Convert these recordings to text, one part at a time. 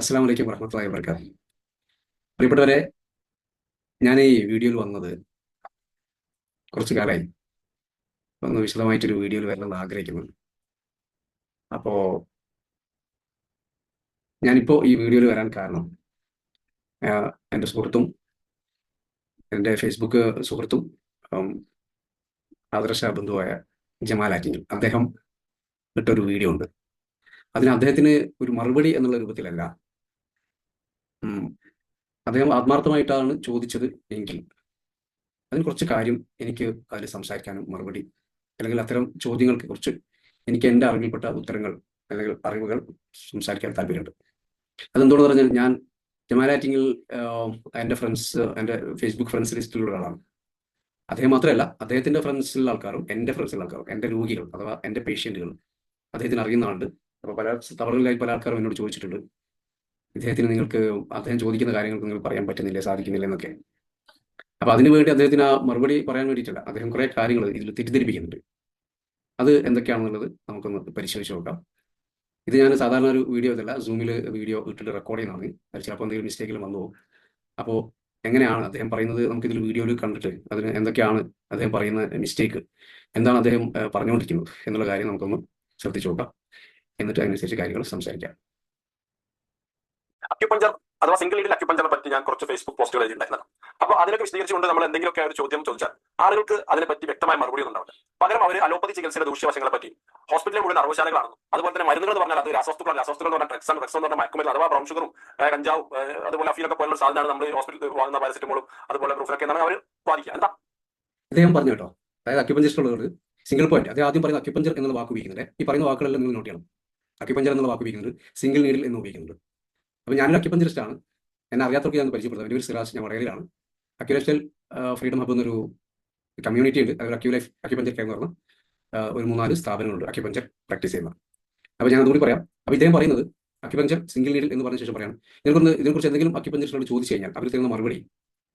അസ്സാം വലൈക്കും വർഹമത്തല്ലാഹി വർക്കാത്ത് പ്രിയപ്പെട്ടവരെ ഞാൻ ഈ വീഡിയോയിൽ വന്നത് കുറച്ച് കാലമായി ഒന്ന് വിശദമായിട്ടൊരു വീഡിയോയിൽ വരണമെന്ന് ആഗ്രഹിക്കുന്നു. അപ്പോൾ ഞാനിപ്പോൾ ഈ വീഡിയോയിൽ വരാൻ കാരണം എന്റെ സുഹൃത്തും എന്റെ ഫേസ്ബുക്ക് സുഹൃത്തും ആദർശ ബന്ധുവായ ജമാൽ ആറ്റിങ്ങൽ അദ്ദേഹം ഇട്ടൊരു വീഡിയോ ഉണ്ട്. അതിന് അദ്ദേഹത്തിന് ഒരു മറുപടി എന്നുള്ള രൂപത്തിലല്ല അദ്ദേഹം ആത്മാർത്ഥമായിട്ടാണ് ചോദിച്ചത് എങ്കിൽ അതിന് കുറച്ച് കാര്യം എനിക്ക് അതിൽ സംസാരിക്കാനും മറുപടി അല്ലെങ്കിൽ അത്തരം ചോദ്യങ്ങൾക്ക് കുറിച്ച് എനിക്ക് എന്റെ അറിവിൽപ്പെട്ട ഉത്തരങ്ങൾ അല്ലെങ്കിൽ അറിവുകൾ സംസാരിക്കാൻ താല്പര്യമുണ്ട്. അതെന്തോന്ന് പറഞ്ഞാൽ ഞാൻ ജമാലാറ്റിങ്ങിൽ എന്റെ ഫ്രണ്ട്സ് എന്റെ ഫേസ്ബുക്ക് ഫ്രണ്ട്സ് ലിസ്റ്റിലുള്ള ഒരാളാണ്. അദ്ദേഹം മാത്രമല്ല അദ്ദേഹത്തിന്റെ ഫ്രണ്ട്സിലുള്ള ആൾക്കാരും എന്റെ ഫ്രണ്ട്സിലുള്ള ആൾക്കാരും എന്റെ രോഗികൾ അഥവാ എന്റെ പേഷ്യന്റുകൾ അദ്ദേഹത്തിന് അറിയുന്ന ആളുണ്ട്. അപ്പോൾ പല തവറുകളിലായി പല ആൾക്കാരും എന്നോട് ചോദിച്ചിട്ടുണ്ട്. ഇദ്ദേഹത്തിന് നിങ്ങൾക്ക് അദ്ദേഹം ചോദിക്കുന്ന കാര്യങ്ങൾക്ക് നിങ്ങൾ പറയാൻ പറ്റുന്നില്ല സാധിക്കുന്നില്ല എന്നൊക്കെ. അപ്പൊ അതിനു വേണ്ടി അദ്ദേഹത്തിന് ആ മറുപടി പറയാൻ വേണ്ടിയിട്ടല്ല അദ്ദേഹം കുറെ കാര്യങ്ങൾ ഇതിൽ തെറ്റിദ്ധരിപ്പിക്കുന്നുണ്ട്. അത് എന്തൊക്കെയാണെന്നുള്ളത് നമുക്കൊന്ന് പരിശോധിച്ച് നോക്കാം. ഇത് ഞാൻ സാധാരണ ഒരു വീഡിയോ ഇതല്ല സൂമിൽ വീഡിയോ ഇട്ടിട്ട് റെക്കോർഡ് ചെയ്യുന്നതാണ്. അത് ചിലപ്പോൾ എന്തെങ്കിലും മിസ്റ്റേക്കിൽ വന്നു പോകും അപ്പോൾ എങ്ങനെയാണ് അദ്ദേഹം പറയുന്നത് നമുക്ക് ഇതിൽ വീഡിയോയിൽ കണ്ടിട്ട് അതിന് എന്തൊക്കെയാണ് അദ്ദേഹം പറയുന്ന മിസ്റ്റേക്ക് എന്താണ് അദ്ദേഹം പറഞ്ഞുകൊണ്ടിരിക്കുന്നത് എന്നുള്ള കാര്യം നമുക്കൊന്ന് ശ്രദ്ധിച്ചു നോക്കാം. എന്നിട്ട് അതിനനുസരിച്ച് കാര്യങ്ങൾ സംസാരിക്കാം. അക്യുപഞ്ചർ അഥവാ സിംഗിൾ ലീഡിൽ അക്യുപഞ്ചറിനെ പറ്റി ഞാൻ കുറച്ച് ഫേസ്ബുക്ക് പോസ്റ്റുകൾ എഴുതിയിട്ടുണ്ടായിരുന്നു അപ്പോൾ അതിനൊക്കെ വിശദീകരിച്ചുകൊണ്ട് നമ്മൾ എന്തെങ്കിലുമൊക്കെ ഒരു ചോദ്യം ചോദിച്ചാൽ ആളുകൾക്ക് അതിനെപ്പറ്റി വ്യക്തമായ മറുപടി ഒന്നും ഉണ്ടാവില്ല. പകരം അവർ അലോപ്പതി ചികിത്സയുടെ ദൂഷ്യവശങ്ങളെ പറ്റി ഹോസ്പിറ്റലിൽ മുഴുവൻ അറുപശാലകളാണെന്നും അതുപോലെ തന്നെ മരുന്നുകൾ എന്ന് പറഞ്ഞാൽ അത് രാസവസ്തുക്കൾ രാസവസ്തുക്കൾ എന്ന് പറഞ്ഞാൽ ഡ്രഗ്സ് ആണ്. ഡ്രഗ്സ് എന്ന് പറഞ്ഞാൽ മയക്കുമരുന്ന് അഥവാ ബ്രൗൺ ഷുഗറും കഞ്ചാവ് അതുപോലെ അഫീലൊക്കെ പോലുള്ള സാധനമാണ് നമ്മൾ ഹോസ്പിറ്റലിൽ വാങ്ങുന്ന പാരസെറ്റമോളും അതുപോലെ പ്രൂഫിലൊക്കെ എന്നാണ് അവർ ബാധിക്കുക എന്താ? അദ്ദേഹം പറഞ്ഞു കേട്ടോ. അതായത് അക്യുപഞ്ചറിസ്റ്റ് ഉള്ളവർ സിംഗിൾ പോയിന്റ് അതായത് ആദ്യം പറയുന്ന അക്യുപഞ്ചർ എന്നുള്ള വാക്ക് ഉപയോഗിക്കുന്നുണ്ട് ഈ പറയുന്ന വാക്കുകളെല്ലാം നിങ്ങൾ നോട്ട് ചെയ്യണം. അക്യുപഞ്ചർ എന്നുള്ള വാക്ക് ഉപയോഗിക്കുന്നത് സിംഗിൾ നീഡിൽ എന്ന് ഉപയോഗിക്കുന്നുണ്ട്. അപ്പോൾ ഞാനൊരു അക്യുപഞ്ചറിസ്റ്റ് ആണ്. എന്നെ അറിയാത്തവർക്ക് ഞാൻ പരിചയപ്പെടുത്താം. എന്റെ ഒരു സിറാജ് ഞാൻ വടകരയിലാണ്. അക്യുലേഷ്യൽ ഫ്രീഡം ഹബ് എന്നൊരു കമ്മ്യൂണിറ്റി ഉണ്ട്. അതൊരു അക്യുലൈഫ് അക്യുപഞ്ചർ കെയർ എന്ന് പറഞ്ഞ ഒരു മൂന്നാൽ സ്ഥാപനങ്ങളുണ്ട്. അക്യുപഞ്ചർ പ്രാക്ടീസ് ചെയ്യുന്ന. അപ്പോൾ ഞാൻ അതുകൂടി പറയാം. അപ്പോൾ ഇദ്ദേഹം പറയുന്നത് അക്യുപഞ്ചർ സിംഗിൾ നീഡിൽ എന്ന് പറഞ്ഞ ശേഷം പറയാം ഇതിനെക്കുറിച്ച് ഇതിനെക്കുറിച്ച് എന്തെങ്കിലും അക്യുപഞ്ചറിനോട് ചോദിച്ചു കഴിഞ്ഞാൽ അവർ തരുന്ന മറുപടി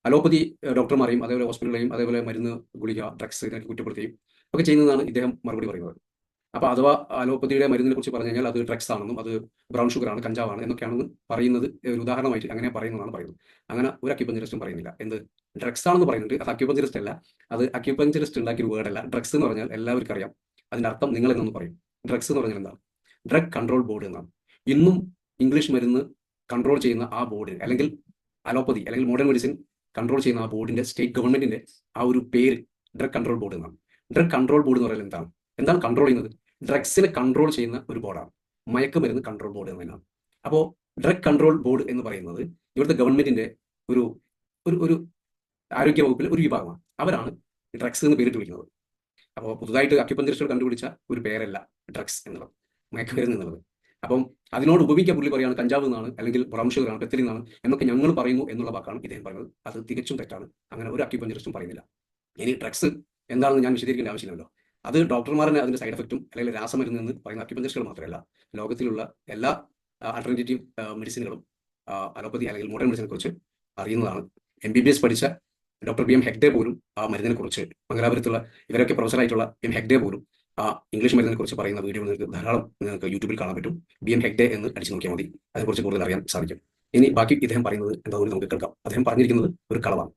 അലോപ്പതി ഡോക്ടർമാരെയും അതേപോലെ ഹോസ്പിറ്റലുകളെയും അതേപോലെ മരുന്ന് ഗുളിക ഡ്രഗ്സ് ഇതിനൊക്കെ കുറ്റപ്പെടുത്തുകയും ഒക്കെ ചെയ്യുന്നതാണ് ഇദ്ദേഹം മറുപടി പറയുന്നത്. അപ്പോൾ അഥവാ അലോപ്പതിയുടെ മരുന്നിനെ കുറിച്ച് പറഞ്ഞു കഴിഞ്ഞാൽ അത് ഡ്രഗ്സ് ആണെന്നും അത് ബ്രൗൺ ഷുഗർ ആണ് കഞ്ചാവാണ് എന്നൊക്കെയാണെന്ന് പറയുന്നത് ഒരു ഉദാഹരണമായിട്ട് അങ്ങനെ പറയുന്നതാണ് പറയുന്നത്. അങ്ങനെ ഒരു അക്യുപഞ്ചറിസ്റ്റും പറയുന്നില്ല. എന്ത്? ഡ്രഗ്സ് ആണെന്ന് പറയുന്നുണ്ട്. അത് അക്യുപഞ്ചറിസ്റ്റ് അല്ല. അത് അക്യുപഞ്ചറിസ്റ്റ് ഉണ്ടാക്കിയ വേർഡ് അല്ല ഡ്രഗ്സ് എന്ന് പറഞ്ഞാൽ എല്ലാവർക്കും അറിയാം. അതിന്റെ അർത്ഥം നിങ്ങൾ എന്നൊന്ന് പറയും. ഡ്രഗ്സ് എന്ന് പറഞ്ഞാൽ എന്താണ്? ഡ്രഗ് കൺട്രോൾ ബോർഡ് എന്നാണ്. ഇന്നും ഇംഗ്ലീഷ് മരുന്ന് കൺട്രോൾ ചെയ്യുന്ന ആ ബോർഡ് അല്ലെങ്കിൽ അലോപ്പതി അല്ലെങ്കിൽ മോഡേൺ മെഡിസിൻ കൺട്രോൾ ചെയ്യുന്ന ആ ബോർഡിന്റെ സ്റ്റേറ്റ് ഗവൺമെന്റിന്റെ ആ ഒരു പേര് ഡ്രഗ് കൺട്രോൾ ബോർഡ് എന്നാണ്. ഡ്രഗ് കൺട്രോൾ ബോർഡ് എന്ന് പറയുന്നത് എന്താണ്? എന്താണ് കൺട്രോൾ ചെയ്യുന്നത്? ഡ്രഗ്സിനെ കൺട്രോൾ ചെയ്യുന്ന ഒരു ബോർഡാണ് മയക്കുമരുന്ന് കൺട്രോൾ ബോർഡ് എന്നതിനാണ് അപ്പോൾ ഡ്രഗ് കൺട്രോൾ ബോർഡ് എന്ന് പറയുന്നത് ഇവിടുത്തെ ഗവൺമെന്റിന്റെ ഒരു ഒരു ഒരു ആരോഗ്യ വകുപ്പിലെ ഒരു വിഭാഗമാണ്. അവരാണ് ഡ്രഗ്സ് എന്ന് പേരിട്ട് വിളിക്കുന്നത്. അപ്പോൾ പുതുതായിട്ട് അക്യുപഞ്ചറിസ്റ്റുകൾ കണ്ടുപിടിച്ച ഒരു പേരല്ല ഡ്രഗ്സ് എന്നുള്ളത് മയക്കുമരുന്ന് എന്നുള്ളത്. അപ്പം അതിനോട് ഉപയോഗിക്കാൻ പുള്ളി പറയുകയാണ് കഞ്ചാവ് എന്നാണ് അല്ലെങ്കിൽ ബ്രൗൺ ഷുഗർ ആണ് എന്നൊക്കെ ഞങ്ങൾ പറയുന്നു എന്നുള്ള വാക്കാണ് ഇദ്ദേഹം പറയുന്നത്. അത് തികച്ചും തെറ്റാണ്. അങ്ങനെ ഒരു അക്യുപഞ്ചറിസ്റ്റും പറയുന്നില്ല. ഇനി ഡ്രഗ്സ് എന്താണെന്ന് ഞാൻ വിശദീകരിക്കേണ്ട ആവശ്യമില്ലല്ലോ. അത് ഡോക്ടർമാരനെ അതിന്റെ സൈഡ് എഫക്റ്റും അല്ലെങ്കിൽ രാസമരുന്ന് എന്ന് പറയുന്ന അക്യുപഞ്ചറിസ്റ്റുകൾ മാത്രമല്ല ലോകത്തിലുള്ള എല്ലാ ആൾട്ടർനേറ്റീവ് മെഡിസിനുകളും അലോപ്പതി അല്ലെങ്കിൽ മോഡേൺ മെഡിസിനെ കുറിച്ച് അറിയുന്നതാണ്. എം ബി ബി എസ് പഠിച്ച ഡോക്ടർ ബി എം ഹെഗ്ഡെ പോലും ആ മരുന്നിനെ കുറിച്ച് മംഗലാപുരത്തുള്ള ഇവരൊക്കെ പ്രൊഫസറായിട്ടുള്ള എം ഹെഗ്ഡെ പോലും ആ ഇംഗ്ലീഷ് മരുന്നിനെ കുറിച്ച് പറയുന്ന വീഡിയോ നിങ്ങൾക്ക് ധാരാളം നിങ്ങൾക്ക് യൂട്യൂബിൽ കാണാൻ പറ്റും. ബി എം ഹെഗ്ഡെ എന്ന് അടിച്ചു നോക്കിയാൽ മതി. അതിനെക്കുറിച്ച് കൂടുതൽ അറിയാൻ സാധിക്കും. ഇനി ബാക്കി ഇദ്ദേഹം പറയുന്നത് എന്താണെന്ന് നമുക്ക് കേൾക്കാം. അദ്ദേഹം പറഞ്ഞിരിക്കുന്നത് ഒരു കളവാണ്.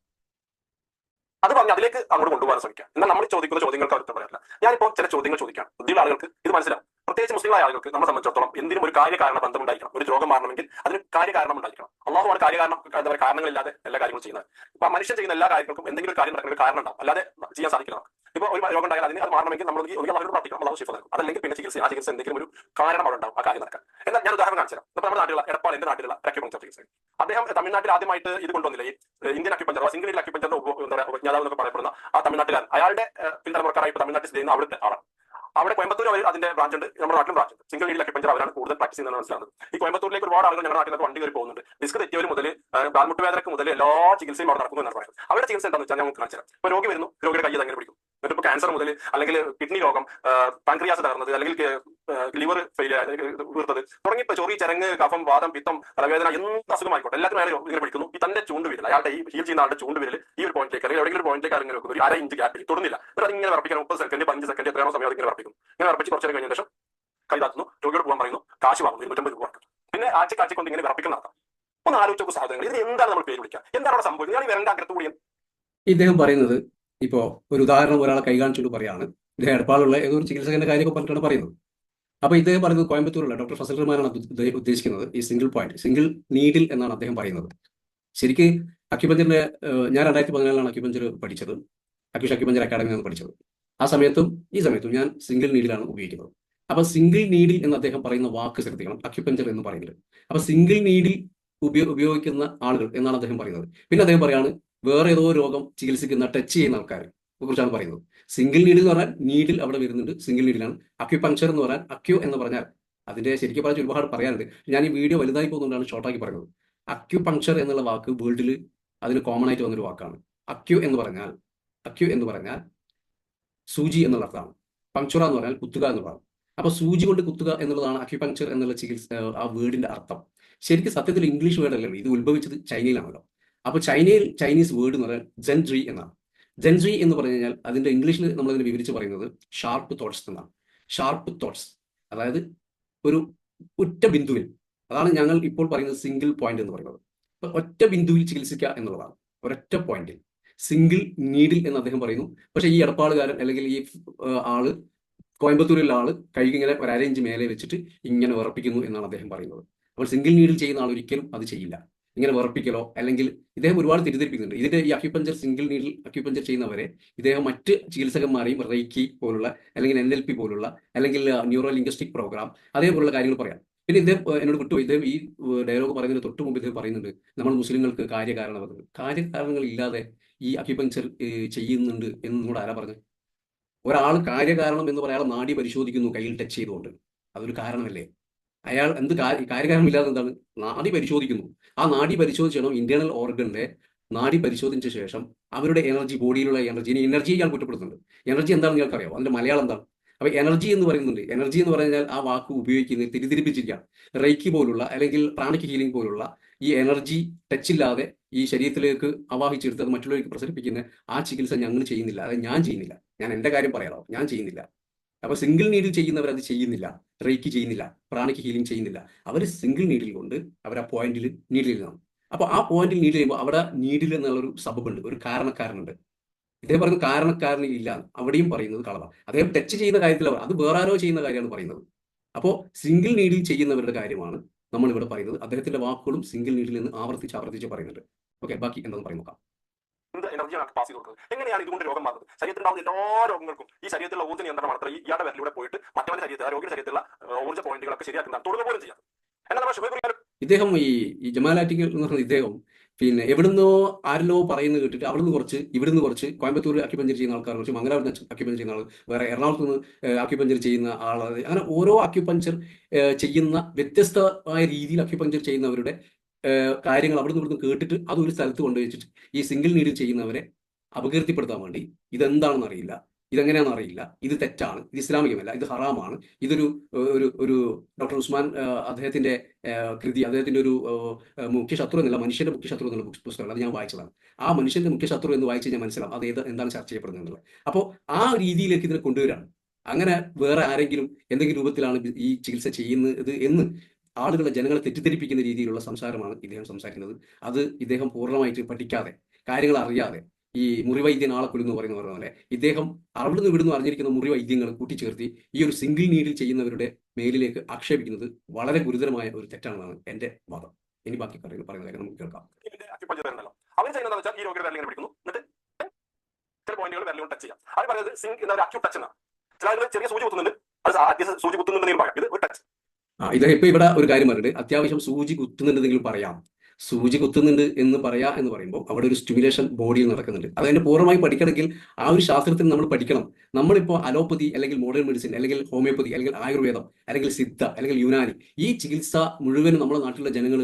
അത് പറഞ്ഞ് അതിലേക്ക് അങ്ങോട്ട് കൊണ്ടുപോകാൻ ശ്രമിക്കാം എന്നാൽ നമ്മൾ ചോദിക്കുന്ന ചോദ്യങ്ങൾക്ക് അടുത്ത് പറയാറില്ല. ഞാനിപ്പോൾ ചില ചോദ്യങ്ങൾ ചോദിക്കാം ബുദ്ധിയുള്ള ആളുകൾക്ക് ഇത് മനസ്സിലാവും. പ്രത്യേകിച്ച് മുസ്ലിമായ ആളുകൾക്ക് നമ്മളെ സംബന്ധിച്ചിടത്തോളം എന്തിനും ഒരു കാര്യകാരണ ബന്ധം ഉണ്ടായിരിക്കണം ഒരു രോഗം മാറണമെങ്കിൽ അതിന് കാര്യകാരണം ഉണ്ടായിരിക്കണം. അള്ളാഹുമാണ് കാര്യകാരണം എന്താ പറയുക കാരണങ്ങളില്ലാതെ എല്ലാ കാര്യങ്ങളും ചെയ്യുന്നത്. ഇപ്പൊ മനുഷ്യൻ ചെയ്യുന്ന എല്ലാ കാര്യങ്ങൾക്കും എന്തെങ്കിലും ഒരു കാര്യം നടക്കുന്ന ഒരു കാരണം ഉണ്ടാവും അല്ലാതെ ചെയ്യാൻ സാധിക്കില്ല. ഇപ്പൊ ഒരു രോഗം ഉണ്ടായാൽ അതിന് അത് മാറണമെങ്കിൽ നമ്മൾ ഒന്നുകിൽ അവരോട് പ്രാർത്ഥിക്കണം. അള്ളാഹു ശിഫ നൽകും. അതല്ലെങ്കിൽ പിന്നെ ചികിത്സ ആ ചികിത്സ എന്തെങ്കിലും ഒരു കാരണം അവിടെ ഉണ്ടാവും ആ കാര്യം നടക്കാൻ. എന്നാൽ ഞാൻ ഉദാഹരണം കാണിച്ചു തരാം നമ്മുടെ നാട്ടിലുള്ള എടപ്പാൾ എന്റെ നാട്ടിലുള്ള അക്യുപഞ്ചർ ചികിത്സ അദ്ദേഹം തമിഴ്നാട്ടിൽ ആദ്യമായിട്ട് ഇത് കൊണ്ടുവന്നില്ല? ഈ ഇന്ത്യൻ അക്യുപഞ്ചർ സിംഗിൾ അക്യുപഞ്ചറിന്റെ പറയുക എന്നൊക്കെ പറയപ്പെടുന്ന ആ തമിഴ്നാട്ടുകാരൻ. അയാളുടെ പിന്തുണ പിന്തലമുറക്കാരായി തമിഴ്നാട്ടിൽ ചെയ്യുന്ന അവിടുത്തെ ആളാണ്. അവിടെ കോയമ്പത്തൂർ അവർ അതിന്റെ ബ്രാഞ്ച് ഉണ്ട്. നമ്മുടെ നാട്ടിലും ബ്രാഞ്ച് ഉണ്ട്. സിംഗിൾ വീഡിയോ അക്യുപഞ്ചർ അവരാണ് കൂടുതൽ പ്രാക്ടീസ് ചെയ്യുന്നത് മനസ്സിലാകുന്നത് ഈ കോയമ്പത്തൂരിലേക്ക് ഒരുപാട് ആളുകൾ ഞങ്ങളുടെ നാട്ടിലൊക്കെ വണ്ടി കയറി പോകുന്നുണ്ട്. ഡിസ്ക് തെറ്റിയവർ മുതൽ ബാൽമുട്ട് വേദനക്ക് മുതൽ എല്ലാ ചികിത്സയും അവിടെ നടക്കുന്നു എന്നാണ് പറയുന്നത്. അവരുടെ ചികിത്സ എന്താണെന്ന് വെച്ചാൽ ഞാൻ നമുക്ക് കാണിച്ചു തരാം രോഗി വരുന്നു. രോഗിയുടെ കയ്യിൽ അങ്ങനെ പിടിക്കും. ഇപ്പൊ ക്യാൻസർ മുതൽ അല്ലെങ്കിൽ കിഡ്നി രോഗം പാൻക്രിയാസ് തകർന്നത് അല്ലെങ്കിൽ ലിവർ ഫെയിലിയർ വീർത്തത് തുടങ്ങി ചൊറി ചരങ്ങ് കഫം വാദം പിത്തം തലവേദന എന്ത് അസുഖമായിക്കോട്ടെ എല്ലാത്തിനും അയാൾ ഇങ്ങനെ പിടിക്കുന്നു ഈ തന്റെ ചൂണ്ടുവിരൽ അയാളുടെ ഈ ഹീൽ ചെയ്യുന്ന ആളുടെ ചൂണ്ടുവിരൽ ഈ ഒരു പോയിന്റിലേക്ക് അല്ലെങ്കിൽ എവിടെയെങ്കിലും ഒരു പോയിന്റിലേക്ക് ഇങ്ങനെ വെക്കുന്നു. ഒരു അര ഇഞ്ച് ഗ്യാപ്പിൽ തൊടുന്നില്ല. എന്നിട്ട് അതിങ്ങനെ ഉറപ്പിക്കാൻ മുപ്പത് സെക്കൻഡ് പഞ്ച് സെക്കൻഡ് എത്രയാണോ സമയം അതിങ്ങനെ വർപ്പിക്കും ഇങ്ങനെ വർപ്പിച്ച് കുറച്ചു കഴിഞ്ഞ ശേഷം കൈതാത്തുന്നു രോഗിയോട് പോകാൻ പറയുന്നു കാശ് വാങ്ങുന്നു ഇരുന്നൂറ്റമ്പത് രൂപ പിന്നെ ആഴ്ച ആഴ്ച കൊണ്ട് ഇങ്ങനെ വിറപ്പിക്കൽ നടത്താം ഒന്ന് ആലോചിച്ചു സാധനങ്ങൾ. ഇത് എന്താണ് നമ്മൾ പേര് വിളിക്കുക? എന്താണ് അവിടെ സംഭവിക്കുന്നത് ഞാൻ ഈ വരണ്ട അഗ്രത്ത് ഇദ്ദേഹം പറയുന്നത് ഇപ്പോൾ ഒരു ഉദാഹരണം ഒരാളെ കൈ കാണിച്ചുകൊണ്ട് പറയാണ്. ഇദ്ദേഹം എടപ്പാളുള്ള ഏതൊരു ചികിത്സകന്റെ കാര്യമൊക്കെ പറഞ്ഞിട്ടാണ് പറയുന്നത്. അപ്പോൾ ഇദ്ദേഹം പറയുന്നത് കോയമ്പത്തൂരുള്ള ഡോക്ടർ ഫസൽ റഹ്മാനാണ് ഉദ്ദേശിക്കുന്നത്. ഈ സിംഗിൾ പോയിന്റ് സിംഗിൾ നീഡിൽ എന്നാണ് അദ്ദേഹം പറയുന്നത്. ശരിക്ക് അക്യുപഞ്ചറിന്റെ ഞാൻ രണ്ടായിരത്തി പതിനാലിലാണ് അക്യുപഞ്ചർ പഠിച്ചത്. അക്യുഷ് അക്യുപഞ്ചർ അക്കാഡമിയാണ് പഠിച്ചത്. ആ സമയത്തും ഈ സമയത്തും ഞാൻ സിംഗിൾ നീഡിലാണ് ഉപയോഗിക്കുന്നത്. അപ്പൊ സിംഗിൾ നീഡിൽ എന്ന് അദ്ദേഹം പറയുന്ന വാക്ക് ശ്രദ്ധിക്കണം. അക്യുപഞ്ചർ എന്ന് പറയുന്നത്. അപ്പൊ സിംഗിൾ നീഡിൽ ഉപയോ- ഉപയോഗിക്കുന്ന ആളുകൾ എന്നാണ് അദ്ദേഹം പറയുന്നത്. പിന്നെ അദ്ദേഹം പറയാണ് വേറെ ഏതോ രോഗം ചികിത്സിക്കുന്ന ടച്ച് ചെയ്യുന്ന ആൾക്കാരെ. കുറിച്ചാണ് പറയുന്നത്. സിംഗിൾ നീഡിൽ എന്ന് പറഞ്ഞാൽ നീഡിൽ അവിടെ വരുന്നുണ്ട്. സിംഗിൾ നീഡിലാണ് അക്യുപങ്ചർ എന്ന് പറഞ്ഞാൽ അക്യു എന്ന് പറഞ്ഞാൽ അതിന്റെ ശരിക്കും പറഞ്ഞാൽ ഒരുപാട് പറയാനുണ്ട്. ഞാൻ ഈ വീഡിയോ വലുതായി പോകുന്നതുകൊണ്ടാണ് ഷോർട്ടാക്കി പറയുന്നത്. അക്യുപങ്ചർ എന്നുള്ള വാക്ക് വേൾഡിൽ അതിന് കോമൺ ആയിട്ട് വന്നൊരു വാക്കാണ്. അക്യു എന്ന് പറഞ്ഞാൽ അക്യു എന്ന് പറഞ്ഞാൽ സൂചി എന്നുള്ള അർത്ഥമാണ്. പങ്ക്ചർ എന്ന് പറഞ്ഞാൽ കുത്തുക എന്നുള്ളതാണ്. അപ്പൊ സൂചി കൊണ്ട് കുത്തുക എന്നുള്ളതാണ് അക്യുപങ്ചർ എന്നുള്ള ചികിത്സ ആ വേർഡിന്റെ അർത്ഥം. ശരിക്കും സത്യത്തിൽ ഇംഗ്ലീഷ് വേർഡ് അല്ലല്ലോ ഇത് ഉത്ഭവിച്ചത് ചൈനയിലാണല്ലോ. അപ്പൊ ചൈനയിൽ ചൈനീസ് വേർഡ് എന്ന് പറയുന്നത് ജെൻട്രി എന്നാണ്. ജെൻട്രി എന്ന് പറഞ്ഞു കഴിഞ്ഞാൽ അതിന്റെ ഇംഗ്ലീഷിൽ നമ്മൾ അതിനെ വിവരിച്ച് പറയുന്നത് ഷാർപ്പ് തോട്ട്സ് എന്നാണ്. ഷാർപ്പ് തോട്ട്സ് അതായത് ഒരു ഒറ്റ ബിന്ദുവിൽ. അതാണ് ഞങ്ങൾ ഇപ്പോൾ പറയുന്നത് സിംഗിൾ പോയിന്റ് എന്ന് പറയുന്നത്. അപ്പൊ ഒറ്റ ബിന്ദുവിൽ ചികിത്സിക്കുക എന്നുള്ളതാണ്. ഒരൊറ്റ പോയിന്റിൽ സിംഗിൾ നീഡിൽ എന്ന് അദ്ദേഹം പറയുന്നു. പക്ഷേ ഈ എടപ്പാളുകാരൻ അല്ലെങ്കിൽ ഈ ആൾ കോയമ്പത്തൂരിലുള്ള ആൾ കൈ ഇങ്ങനെ ഒരു അര ഇഞ്ച് മേലെ വെച്ചിട്ട് ഇങ്ങനെ ഉറപ്പിക്കുന്നു എന്നാണ് അദ്ദേഹം പറയുന്നത്. അപ്പോൾ സിംഗിൾ നീഡിൽ ചെയ്യുന്ന ആൾ ഒരിക്കലും അത് ചെയ്യില്ല. ഇങ്ങനെ വിറപ്പിക്കലോ അല്ലെങ്കിൽ ഇദ്ദേഹം ഒരുപാട് തിരിതിരിപ്പിക്കുന്നുണ്ട് ഇതിന്റെ ഈ അക്യുപഞ്ചർ സിംഗിൾ നീഡിൽ അക്യുപഞ്ചർ ചെയ്യുന്നവരെ ഇദ്ദേഹം മറ്റ് ചികിത്സകന്മാരെയും റൈക്കി പോലുള്ള അല്ലെങ്കിൽ എൻ എൽ പി പോലുള്ള അല്ലെങ്കിൽ ന്യൂറോ ലിംഗ്വിസ്റ്റിക് പ്രോഗ്രാം അതേപോലുള്ള കാര്യങ്ങൾ പറയാം. പിന്നെ ഇദ്ദേഹം എന്നോട് വിട്ടു ഇദ്ദേഹം ഈ ഡയലോഗ് പറയുന്നതിന് തൊട്ട് മുമ്പ് ഇദ്ദേഹം പറയുന്നുണ്ട് നമ്മൾ മുസ്ലിങ്ങൾക്ക് കാര്യകാരണം കാര്യകാരണങ്ങൾ ഇല്ലാതെ ഈ അക്യുപഞ്ചർ ചെയ്യുന്നുണ്ട് എന്ന് നിങ്ങളോട് ആരാ പറഞ്ഞത്? ഒരാൾ കാര്യകാരണം എന്ന് പറയാൻ നാടി പരിശോധിക്കുന്നു കയ്യിൽ ടച്ച് ചെയ്തുകൊണ്ട്. അതൊരു കാരണമല്ലേ? അയാൾ എന്ത് കാര്യകാരണമില്ലാതെ എന്താണ്? നാടി പരിശോധിക്കുന്നു. ആ നാടി പരിശോധിച്ചണം ഇന്റേണൽ ഓർഗന്റെ നാടി പരിശോധിച്ച ശേഷം അവരുടെ എനർജി ബോഡിയിലുള്ള എനർജി ഇനി എനർജി ഇയാൾ കുറ്റപ്പെടുത്തുന്നുണ്ട്. എനർജി എന്താണെന്ന് നിങ്ങൾക്ക് അറിയാം അതിന്റെ മലയാളം എന്താണ്? അപ്പൊ എനർജി എന്ന് പറയുന്നുണ്ട്. എനർജി എന്ന് പറഞ്ഞാൽ ആ വാക്ക് ഉപയോഗിക്കുന്നത് തിരിതിരിപ്പിച്ചിരിക്കുകയാണ് റൈക്കി പോലുള്ള അല്ലെങ്കിൽ പ്രാണിക് ഹീലിംഗ് പോലുള്ള ഈ എനർജി ടച്ച് ഇല്ലാതെ ഈ ശരീരത്തിലേക്ക് അവാഹിച്ചെടുത്ത് മറ്റുള്ളവർക്ക് പ്രസരിപ്പിക്കുന്ന ആ ചികിത്സ ഞങ്ങൾ ചെയ്യുന്നില്ല. അത് ഞാൻ ചെയ്യുന്നില്ല. ഞാൻ എന്റെ കാര്യം പറയാറോ ഞാൻ ചെയ്യുന്നില്ല. അപ്പൊ സിംഗിൾ നീഡിൽ ചെയ്യുന്നവർ അത് ചെയ്യുന്നില്ല. റേക്ക് ചെയ്യുന്നില്ല. പ്രാണിക്ക് ഹീലിംഗ് ചെയ്യുന്നില്ല. അവർ സിംഗിൾ നീഡിൽ കൊണ്ട് അവർ ആ പോയിന്റിൽ നീഡിൽ നിന്നാണ് അപ്പൊ ആ പോയിന്റിൽ നീഡിൽ ചെയ്യുമ്പോൾ അവിടെ നീഡിൽ എന്നുള്ളൊരു സബബുണ്ട് ഒരു കാരണക്കാരനുണ്ട്. ഇദ്ദേഹം പറയുന്നത് കാരണക്കാരൻ ഇല്ല അവിടെയും പറയുന്നത് കളവാണ് അദ്ദേഹം ടച്ച് ചെയ്യുന്ന കാര്യത്തിൽ അത് വേറെ ആരോ ചെയ്യുന്ന കാര്യമാണ് പറയുന്നത്. അപ്പോൾ സിംഗിൾ നീഡിൽ ചെയ്യുന്നവരുടെ കാര്യമാണ് നമ്മൾ ഇവിടെ പറയുന്നത്. അദ്ദേഹത്തിന്റെ വാക്കുകളും സിംഗിൾ നീഡിൽ നിന്ന് ആവർത്തിച്ച് ആവർത്തിച്ച് പറയുന്നുണ്ട്. ഓക്കെ ബാക്കി എന്താണെന്ന് പറയും നോക്കാം. എനർജിയാണ് പാസ് ചെയ്ത് കൊടുക്കുന്നത് എങ്ങനെയാണ് ഇതുകൊണ്ട് രോഗം മാറുന്നത് ശരീരത്തിലുണ്ടാവുന്ന എല്ലാ രോഗങ്ങൾക്കും ഈ ശരീരത്തിലുള്ള ഊർജ നിയന്ത്രണം മാത്രം ഈ ഇയാളുടെ വരലൂടെ പോയിട്ട് മറ്റവന്റെ ശരീരത്തിൽ രോഗിയുടെ ശരീരത്തിലുള്ള ഊർജ പോയിന്റുകളൊക്കെ ശരിയാക്കുന്നതാണ് തൊടുക പോലും ചെയ്യാം എന്നാൽ ഇദ്ദേഹം ഈ ഈ ജമാലാറ്റിക്കൽ എന്ന് പറഞ്ഞ ഇദ്ദേഹം പിന്നെ എവിടുന്നോ ആരിലോ പറയുന്നത് കേട്ടിട്ട് അവിടുന്ന് കുറച്ച് ഇവിടുന്ന് കുറച്ച് കോയമ്പത്തൂർ അക്യുപഞ്ചർ ചെയ്യുന്ന ആൾക്കാർ കുറച്ച് മംഗലാപുരത്ത് അക്യുപഞ്ചർ ചെയ്യുന്ന ആൾ വേറെ എറണാകുളത്ത് നിന്ന് അക്യുപഞ്ചർ ചെയ്യുന്ന ആൾ അങ്ങനെ ഓരോ അക്യുപഞ്ചർ ചെയ്യുന്ന വ്യത്യസ്തമായ രീതിയിൽ അക്യുപഞ്ചർ ചെയ്യുന്നവരുടെ കാര്യങ്ങൾ അവിടുന്ന് ഇവിടുന്ന് കേട്ടിട്ട് അത് ഒരു സ്ഥലത്ത് കൊണ്ടുവച്ചിട്ട് ഈ സിംഗിൾ നീഡിൽ ചെയ്യുന്നവരെ അപകീർത്തിപ്പെടുത്താൻ വേണ്ടി ഇതെന്താണെന്ന് അറിയില്ല ഇതെങ്ങനെയാണെന്ന് അറിയില്ല ഇത് തെറ്റാണ് ഇത് ഇസ്ലാമികമല്ല ഇത് ഹറാമാണ്. ഇതൊരു ഒരു ഒരു ഡോക്ടർ ഉസ്മാൻ അദ്ദേഹത്തിന്റെ കൃതി അദ്ദേഹത്തിന്റെ ഒരു മുഖ്യ ശത്രു എന്നല്ല മനുഷ്യന്റെ മുഖ്യ ശത്രു എന്നുള്ള പുസ്തകമാണ് പുസ്തകം അത് ഞാൻ വായിച്ചതാണ്. ആ മനുഷ്യന്റെ മുഖ്യ ശത്രു എന്ന് വായിച്ച് ഞാൻ മനസ്സിലാവും അത് ഏത് എന്താണ് ചർച്ച ചെയ്യപ്പെടുന്നത് എന്നുള്ളത്. അപ്പോൾ ആ രീതിയിലേക്ക് ഇതിനെ കൊണ്ടുവരാണ് അങ്ങനെ വേറെ ആരെങ്കിലും എന്തെങ്കിലും രൂപത്തിലാണ് ഈ ചികിത്സ ചെയ്യുന്നത് എന്ന് ആളുകളെ ജനങ്ങളെ തെറ്റിദ്ധരിപ്പിക്കുന്ന രീതിയിലുള്ള സംസാരമാണ് ഇദ്ദേഹം സംസാരിക്കുന്നത്. അത് ഇദ്ദേഹം പൂർണമായിട്ട് പഠിക്കാതെ കാര്യങ്ങൾ അറിയാതെ ഈ മുറിവൈദ്യൻ ആളെ കൊല്ലുന്നു പറയുന്ന പോലെ ഇദ്ദേഹം അവിടുന്ന് ഇവിടുന്ന് അറിഞ്ഞിരിക്കുന്ന മുറിവൈദ്യങ്ങൾ കൂട്ടിച്ചേർത്തി ഈ ഒരു സിംഗിൾ നീഡിൽ ചെയ്യുന്നവരുടെ മേലിലേക്ക് ആക്ഷേപിക്കുന്നത് വളരെ ഗുരുതരമായ ഒരു തെറ്റാണെന്നാണ് എന്റെ വാദം. ഇനി ബാക്കി കാര്യങ്ങൾ പറയുന്ന കാര്യം നമുക്ക് കേൾക്കാം. അവർ ഈ പിടിക്കുന്നു. ചില പോയിന്റുകൾ ടച്ച് ചെയ്യാം. പറയുന്നത് എന്ന ടച്ച് എന്നാണ്. ചില ചെറിയ സൂചി കുത്തുന്നുണ്ട്. അത് സൂചി കുത്തുന്നുണ്ടെന്ന് പറയാം ഇത് ഒരു ടച്ച് ഇത് ഇപ്പൊ ഇവിടെ ഒരു കാര്യം പറഞ്ഞിട്ട് അത്യാവശ്യം സൂചി കുത്തുന്നുണ്ടെന്നെങ്കിലും പറയാം. സൂചി കുത്തുന്നുണ്ട് എന്ന് പറയാ എന്ന് പറയുമ്പോൾ അവിടെ ഒരു സ്റ്റിമുലേഷൻ ബോഡിയിൽ നടക്കുന്നുണ്ട്. അതിന്റെ പൂർണമായി പഠിക്കണമെങ്കിൽ ആ ഒരു ശാസ്ത്രത്തിൽ നമ്മൾ പഠിക്കണം. നമ്മളിപ്പോൾ അലോപ്പതി അല്ലെങ്കിൽ മോഡേൺ മെഡിസിൻ അല്ലെങ്കിൽ ഹോമിയോപ്പതി അല്ലെങ്കിൽ ആയുർവേദം അല്ലെങ്കിൽ സിദ്ധ അല്ലെങ്കിൽ യുനാനി ഈ ചികിത്സ മുഴുവനും നമ്മുടെ നാട്ടിലുള്ള ജനങ്ങൾ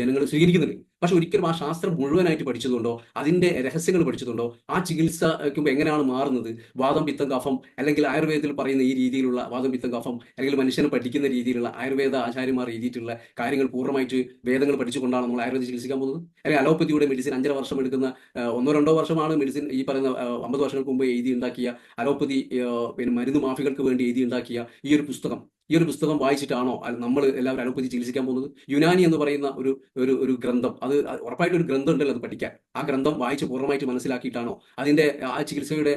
ജനങ്ങൾ സ്വീകരിക്കുന്നുണ്ട്. പക്ഷെ ഒരിക്കലും ആ ശാസ്ത്രം മുഴുവനായിട്ട് പഠിച്ചതുണ്ടോ അതിന്റെ രഹസ്യങ്ങൾ പഠിച്ചതുണ്ടോ ആ ചികിത്സയ്ക്കുമ്പോൾ എങ്ങനെയാണ് മാറുന്നത്? വാദം പിത്തം കഫം അല്ലെങ്കിൽ ആയുർവേദത്തിൽ പറയുന്ന ഈ രീതിയിലുള്ള വാദം പിത്തം കഫം അല്ലെങ്കിൽ മനുഷ്യനെ പഠിക്കുന്ന രീതിയിലുള്ള ആയുർവേദ ആചാര്യന്മാർ എഴുതിയിട്ടുള്ള കാര്യങ്ങൾ പൂർണമായിട്ട് വേദങ്ങൾ പഠിച്ചുകൊണ്ടാണ് നമ്മൾ ആയുർവേദ ചികിത്സിക്കാൻ പോകുന്നത്? അല്ലെങ്കിൽ അലോപ്പതിയുടെ മെഡിസിൻ അഞ്ചര വർഷം എടുക്കുന്ന ഒന്നോ രണ്ടോ വർഷമാണ് മെഡിസിൻ ഈ പറയുന്ന അമ്പത് വർഷങ്ങൾക്ക് മുമ്പ് എഴുതി ഉണ്ടാക്കിയ അലോപ്പതി പിന്നെ മരുന്ന് മാഫികൾക്ക് വേണ്ടി എഴുതി ഉണ്ടാക്കിയ ഈ ഒരു പുസ്തകം. ഈ ഒരു പുസ്തകം വായിച്ചിട്ടാണോ നമ്മൾ എല്ലാവരും അലോപ്പതി ചികിത്സിക്കാൻ പോകുന്നത്? യുനാനി എന്ന് പറയുന്ന ഒരു ഒരു ഒരു ഗ്രന്ഥം അത് ഉറപ്പായിട്ട് ഒരു ഗ്രന്ഥം ഉണ്ടല്ലോ അത് പഠിക്കാൻ. ആ ഗ്രന്ഥം വായിച്ച് പൂർണമായിട്ട് മനസ്സിലാക്കിയിട്ടാണോ? അതിന്റെ ആ ചികിത്സയുടെ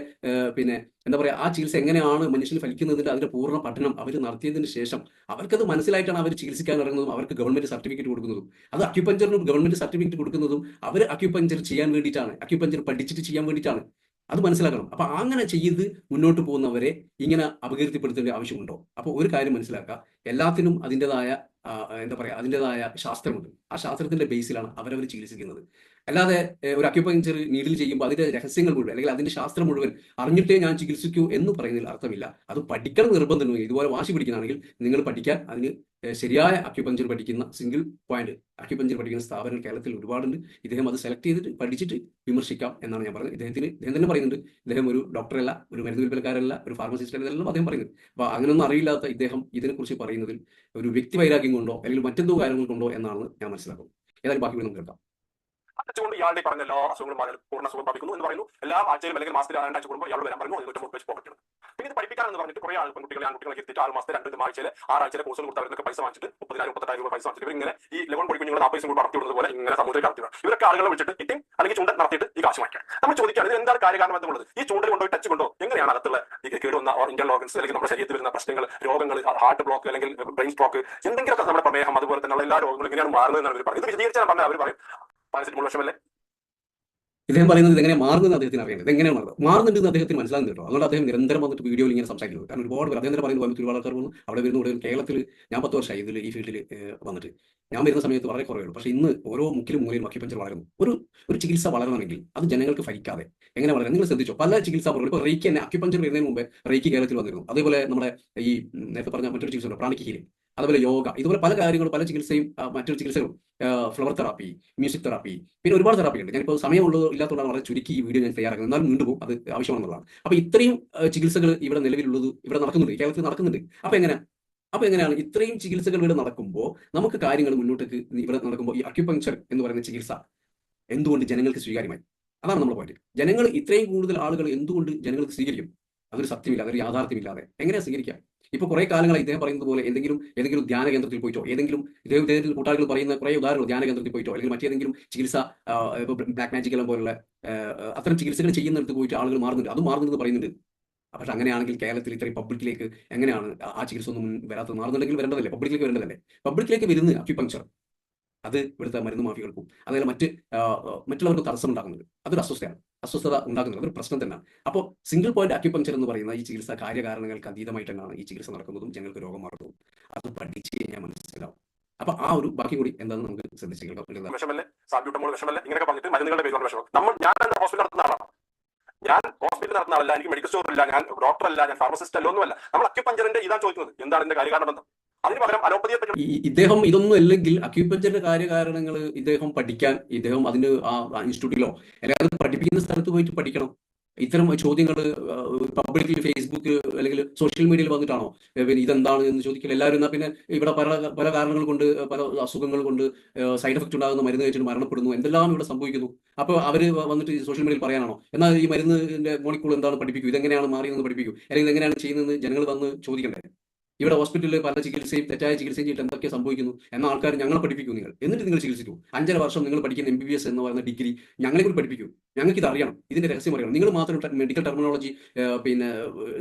പിന്നെ എന്താ പറയുക ആ ചികിത്സ എങ്ങനെയാണ് മനുഷ്യന് ഫലിക്കുന്നതിന്റെ അതിന്റെ പൂർണ പഠനം അവർ നടത്തിയതിന് ശേഷം അവർക്കത് മനസ്സിലായിട്ടാണ് അവർ ചികിത്സിക്കാൻ ഇറങ്ങുന്നതും അവർക്ക് ഗവൺമെന്റ് സർട്ടിഫിക്കറ്റ് കൊടുക്കുന്നതും. അത് അക്യുപഞ്ചറിന് ഗവൺമെന്റ് സർട്ടിഫിക്കറ്റ് കൊടുക്കുന്നതും അവർ അക്യുപഞ്ചർ ചെയ്യാൻ വേണ്ടിയിട്ടാണ്. അക്യുപഞ്ചർ പഠിച്ചിട്ട് ചെയ്യാൻ വേണ്ടിയിട്ടാണ്. അത് മനസ്സിലാക്കണം. അപ്പൊ അങ്ങനെ ചെയ്ത് മുന്നോട്ട് പോകുന്നവരെ ഇങ്ങനെ അപകീർത്തിപ്പെടുത്തേണ്ട ആവശ്യമുണ്ടോ? അപ്പോൾ ഒരു കാര്യം മനസ്സിലാക്കുക. എല്ലാത്തിനും അതിന്റെതായ എന്താ പറയാ അതിന്റെതായ ശാസ്ത്രമുണ്ട്. ആ ശാസ്ത്രത്തിന്റെ ബേസിലാണ് അവരവർ ചികിത്സിക്കുന്നത്. അല്ലാതെ ഒരു അക്യുപഞ്ചർ നീഡിൽ ചെയ്യുമ്പോൾ അതിന്റെ രഹസ്യങ്ങൾ മുഴുവൻ അല്ലെങ്കിൽ അതിന്റെ ശാസ്ത്രം മുഴുവൻ അറിഞ്ഞിട്ടേ ഞാൻ ചികിത്സിക്കൂ എന്ന് പറയുന്നതിൽ അർത്ഥമില്ല. അത് പഠിക്കണം നിർബന്ധമില്ല. ഇതുപോലെ വാശി പിടിക്കുന്നതാണെങ്കിൽ നിങ്ങൾ പഠിക്കാൻ അതിന് ശരിയായ അക്യുപഞ്ചർ പഠിക്കുന്ന സിംഗിൾ പോയിന്റ് അക്യുപഞ്ചർ പഠിക്കുന്ന സ്ഥാപനം കേരളത്തിൽ ഒരുപാടുണ്ട്. ഇദ്ദേഹം അത് സെലക്ട് ചെയ്തിട്ട് പഠിച്ചിട്ട് വിമർശിക്കാം എന്നാണ് ഞാൻ പറഞ്ഞത് ഇദ്ദേഹത്തിന് ഇദ്ദേഹം തന്നെ പറയുന്നുണ്ട്. ഇദ്ദേഹം ഒരു ഡോക്ടറല്ല ഒരു മരുന്ന് വിൽപ്പനക്കാരല്ല ഒരു ഫാർമസിസ്റ്റ് അല്ലെന്നും അദ്ദേഹം പറയുന്നത് അപ്പൊ അങ്ങനെയൊന്നും അറിയില്ലാത്ത ഇദ്ദേഹം ഇതിനെക്കുറിച്ച് പറയുന്നതിൽ ഒരു വ്യക്തി വൈരാഗ്യം കൊണ്ടോ അല്ലെങ്കിൽ മറ്റെന്തോ കാര്യങ്ങൾ കൊണ്ടോ എന്നാണ് ഞാൻ മനസ്സിലാക്കുന്നത്. ഏതായാലും ബാക്കി നമുക്ക് കേൾക്കാം. വെച്ചുകൊണ്ട് ഇയാളുടെ പറഞ്ഞ എല്ലാ അസുഖങ്ങളും മാറി പൂർണ സുഖം പ്രാപിക്കുന്നു എന്ന് പറയുന്നു. എല്ലാ ആഴ്ചയിലും അല്ലെങ്കിൽ മാസത്തിൽ രണ്ടാഴ്ച കൂടുമ്പോൾ ഇയാൾ വരാൻ പറഞ്ഞു അതിന് മുപ്പത് പോക്കറ്റ് പിന്നെ ഇത് പഠിപ്പിക്കാൻ എന്ന് പറഞ്ഞിട്ട് കുറെ ആൾ പെൺകുട്ടികളെ ആൺകുട്ടികളെ എത്തിയിട്ട് ആറ് മാസത്തെ രണ്ട് ആഴ്ചയിൽ ആറാഴ്ചയിലെ കോഴ്സ് കൊടുത്ത് അവർക്ക് പൈസ വാങ്ങിച്ചിട്ട് മുപ്പതിനായിരം മുപ്പത്തെട്ടായിരം രൂപ പൈസ വാങ്ങിച്ചിട്ട് ഇവർ ഇങ്ങനെ ഈ ലെവൻ പൊടി കുഞ്ഞുങ്ങൾ നാൽപ്പത് കൂടി നടത്തി വിടുന്നത് പോലെ ഇങ്ങനെ സമൂഹത്തിൽ കടത്തിയാണ് ഇവരൊക്കെ ആളുകളെ വിളിച്ചിട്ട് ഇട്ടും അല്ലെങ്കിൽ ചൂണ്ട നടത്തിയിട്ട് ഈ കാശ് വാങ്ങിക്കാം നമ്മൾ ചോദിക്കുകയാണ് ഇത് എന്താണ് കാര്യകാരണം എന്നുള്ളത് ഈ ചൂണ്ടൽ കൊണ്ടോ ടച്ച് കൊണ്ടോ? എങ്ങനെയാണ് അകത്തുള്ള ഈ കേടുവന്ന ഇന്റർ ഓർഗൻസ് അല്ലെങ്കിൽ നമ്മുടെ ശരീരത്തിൽ വരുന്ന പ്രശ്നങ്ങൾ രോഗങ്ങൾ ഹാർട്ട് ബ്ലോക്ക് അല്ലെങ്കിൽ ബ്രെയിൻ സ്ട്രോക്ക് എന്തെങ്കിലുമൊക്കെ നമ്മുടെ പ്രമേഹം അതുപോലെ തന്നെ എല്ലാ രോഗങ്ങളും എങ്ങനെയാണ് മാറുന്നത് എന്നാണ് അവർ പറയുന്നത്. ഇത് വിശദീകരിച്ചാൽ പറഞ്ഞാൽ അവർ പറയും പാരസിറ്റമോൾ ഇദ്ദേഹം പറയുന്നത് ഇതെങ്ങനെ മാറുന്നത് അദ്ദേഹത്തിന് അറിയാം. ഇതെങ്ങനെയാണ് മാറുന്നത് മാറുന്നുണ്ട് എന്ന് അദ്ദേഹത്തിന് മനസ്സിലാകുന്നു കേട്ടോ. അതുകൊണ്ട് അദ്ദേഹം നിരന്തരം വന്നിട്ട് വീഡിയോയിൽ ഇങ്ങനെ സംസാരിക്കുന്നത് കാരണം ഒരുപാട് പേർ അദ്ദേഹം പറയുന്നത് കോയമ്പത്തൂർ ഒരുപാട് ആൾക്കാർ വന്നു. അവിടെ വരുന്ന ഇവിടെ കേരളത്തിൽ ഞാൻ പത്ത് വർഷമായി ഇതിൽ ഈ ഫീൽഡിൽ വന്നിട്ട്. ഞാൻ വരുന്ന സമയത്ത് വളരെ കുറവുള്ളൂ. പക്ഷേ ഇന്ന് ഓരോ മുക്കിലും മൂലയും അക്യുപഞ്ചർ വളരുന്നു. ഒരു ഒരു ചികിത്സ വളരണമെങ്കിൽ അത് ജനങ്ങൾക്ക് ഫലിക്കാതെ എങ്ങനെ വളരെ നിങ്ങൾ ശ്രദ്ധിച്ചോ? പല ചികിത്സാ മുറകൾ ഇപ്പോൾ റേക്ക് തന്നെ അക്യുപഞ്ചർ വരുന്നതിന് മുമ്പ് റേക്ക് കേരളത്തിൽ വന്നിരുന്നു. അതേപോലെ നമ്മുടെ ഈ നേരത്തെ പറഞ്ഞ മറ്റൊരു ചികിത്സ പ്രാണിക്ക് ഹീലിംഗ്. അതുപോലെ യോഗ ഇതുപോലെ പല കാര്യങ്ങളും പല ചികിത്സയും മറ്റൊരു ചികിത്സകളും ഫ്ലവർ തെറാപ്പി മ്യൂസിക് തെറാപ്പി പിന്നെ ഒരുപാട് തെറാപ്പി ഉണ്ട്. ഞാനിപ്പോൾ സമയമുള്ളത് ഇല്ലാത്തതുകൊണ്ടാണ് വളരെ ചുരുക്കി ഈ വീഡിയോ ഞാൻ തയ്യാറാക്കുന്നത്. എന്നാലും വീണ്ടും അത് ആവശ്യമാണെന്നുള്ളതാണ്. അപ്പൊ ഇത്രയും ചികിത്സകൾ ഇവിടെ നിലവിലുള്ളത് ഇവിടെ നടക്കുന്നുണ്ട്. കേരളത്തിൽ നടക്കുന്നുണ്ട്. അപ്പൊ എങ്ങനെ? അപ്പൊ എങ്ങനെയാണ്? ഇത്രയും ചികിത്സകൾ ഇവിടെ നടക്കുമ്പോൾ നമുക്ക് കാര്യങ്ങൾ മുന്നോട്ടേക്ക് ഇവിടെ നടക്കുമ്പോൾ ഈ അക്യുപങ്ചർ എന്ന് പറയുന്ന ചികിത്സ എന്തുകൊണ്ട് ജനങ്ങൾക്ക് സ്വീകാര്യമായി? അതാണ് നമ്മുടെ പോയിന്റ് ജനങ്ങൾ ഇത്രയും കൂടുതൽ ആളുകൾ എന്തുകൊണ്ട് ജനങ്ങൾക്ക് സ്വീകരിക്കും? അതൊരു സത്യമില്ല അതൊരു യാഥാർത്ഥ്യമില്ലാതെ. എങ്ങനെയാണ് സ്വീകരിക്കാം ഇപ്പൊ കുറെ കാലങ്ങളായി ഇദ്ദേഹം പറയുന്നത് പോലെ എന്തെങ്കിലും ഏതെങ്കിലും ധ്യാന കേന്ദ്രത്തിൽ പോയിട്ടോ ഏതെങ്കിലും ഇദ്ദേഹം ഇദ്ദേഹത്തിൽ കൂട്ടാളികൾ പറയുന്ന കുറെ ഉദാഹരണങ്ങൾ ധ്യാന കേന്ദ്രത്തിൽ പോയിട്ടോ അല്ലെങ്കിൽ മറ്റേതെങ്കിലും ചികിത്സ ബ്ലാക്ക് മാജിക് എല്ലാം പോലുള്ള അത്തരം ചികിത്സകൾ ചെയ്യുന്നിടത്ത് പോയിട്ട് ആളുകൾ മാറുന്നുണ്ട്. അത് മാറുന്നുണ്ട് പറയുന്നുണ്ട്. പക്ഷെ അങ്ങനെയാണെങ്കിൽ കേരളത്തിൽ ഇത്രയും പബ്ലിക്കിലേക്ക് എങ്ങനെയാണ് ആ- ചികിത്സ ഒന്നും വരാത്തത്? മാറുന്നുണ്ടെങ്കിൽ വരേണ്ടതല്ലേ? പബ്ലിക്കിലേക്ക് വരേണ്ടതല്ലേ? പബ്ലിക്കിലേക്ക് വരുന്ന അക്യുപങ്ചർ അത് ഇവിടുത്തെ മരുന്ന് മാഫികൾക്കും അതേപോലെ മറ്റ് മറ്റുള്ളവർക്കും തടസ്സം ഉണ്ടാകുന്നുണ്ട് അതൊരു അസ്വസ്ഥയാണ്. അസ്വസ്ഥത ഉണ്ടാക്കുന്നത് ഒരു പ്രശ്നം തന്നെയാണ്. അപ്പോൾ സിംഗിൾ പോയിന്റ് അക്യുപഞ്ചർ എന്ന് പറയുന്ന ഈ ചികിത്സ കാര്യകാരണങ്ങൾക്ക് അതീതമായിട്ട് തന്നെയാണ് ഈ ചികിത്സ നടക്കുന്നതും ജനങ്ങൾക്ക് രോഗം മാറുന്നതും. അത് പഠിച്ചു കഴിഞ്ഞാൽ മനസ്സിലാവും. അപ്പൊ ആ ഒരു ബാക്കി കൂടി എന്താണെന്ന് നമുക്ക് ശ്രദ്ധിച്ചു വിഷമല്ലേ ഇങ്ങനെയൊക്കെ പറഞ്ഞിട്ട് മരുന്നുകളുടെ നമ്മൾ ഞാൻ ഹോസ്പിറ്റൽ നടത്തുന്ന ഞാൻ ആളല്ല. എനിക്ക് മെഡിക്കൽ സ്റ്റോർ ഇല്ല ഞാൻ ഡോക്ടർ അല്ല. ഞാൻ ഫാർമസിസ്റ്റ് അല്ല. ഒന്നുമല്ല. നമ്മൾ അക്യുപഞ്ചറിന്റെ ഇതാണ് ചോദിക്കുന്നത്. എന്താണ് എന്റെ കാര്യകാരണം ബന്ധം അതിന് ഇദ്ദേഹം ഇതൊന്നും അല്ലെങ്കിൽ അക്യൂപഞ്ചറിന്റെ കാര്യകാരണങ്ങൾ ഇദ്ദേഹം പഠിക്കാൻ ഇദ്ദേഹം അതിന് ആ ഇൻസ്റ്റിറ്റ്യൂട്ടിലോ അല്ലെങ്കിൽ അത് പഠിപ്പിക്കുന്ന സ്ഥലത്ത് പോയിട്ട് പഠിക്കണം. ഇത്തരം ചോദ്യങ്ങൾ പബ്ലിക്കിൽ ഫേസ്ബുക്ക് അല്ലെങ്കിൽ സോഷ്യൽ മീഡിയയിൽ വന്നിട്ടാണോ? പിന്നെ ഇതെന്താണ് എന്ന് ചോദിക്കില്ല എല്ലാവരും പിന്നെ ഇവിടെ പല പല കാരണങ്ങൾ കൊണ്ട് പല അസുഖങ്ങൾ കൊണ്ട് സൈഡ് എഫക്റ്റ് ഉണ്ടാകുന്ന മരുന്ന് കഴിച്ചിട്ട് മരണപ്പെടുന്നു. എന്തെല്ലാം ഇവിടെ സംഭവിക്കുന്നു? അപ്പോൾ അവർ വന്നിട്ട് സോഷ്യൽ മീഡിയയിൽ പറയാനാണോ? എന്നാൽ ഈ മരുന്നിന്റെ മോളിക്കൂൾ എന്താണ് പഠിപ്പിക്കൂ? ഇതെങ്ങനെയാണ് മാറിയെന്ന് പഠിപ്പിക്കൂ? അല്ലെങ്കിൽ ഇതെങ്ങനെയാണ് ചെയ്യുന്നതെന്ന് ജനങ്ങൾ വന്ന് ചോദിക്കണ്ടേ? ഇവിടെ ഹോസ്പിറ്റലിൽ പല ചികിത്സയും തെറ്റായ ചികിത്സയും ചെയ്തിട്ട് എന്തൊക്കെ സംഭവിക്കുന്നു എന്ന ആൾക്കാർ ഞങ്ങളെ പഠിപ്പിക്കൂ നിങ്ങൾ. എന്നിട്ട് നിങ്ങൾ ചികിത്സിക്കൂ. അഞ്ചര വർഷം നിങ്ങൾ പഠിക്കുന്ന എം ബി ബി എസ് എന്ന് പറയുന്ന ഡിഗ്രി ഞങ്ങളെ കൂടി പഠിപ്പിക്കൂ. ഞങ്ങൾക്ക് ഇത് അറിയണം. ഇതിന്റെ രഹസ്യം അറിയണം. നിങ്ങൾ മാത്രം മെഡിക്കൽ ടെർമിനോളജി പിന്നെ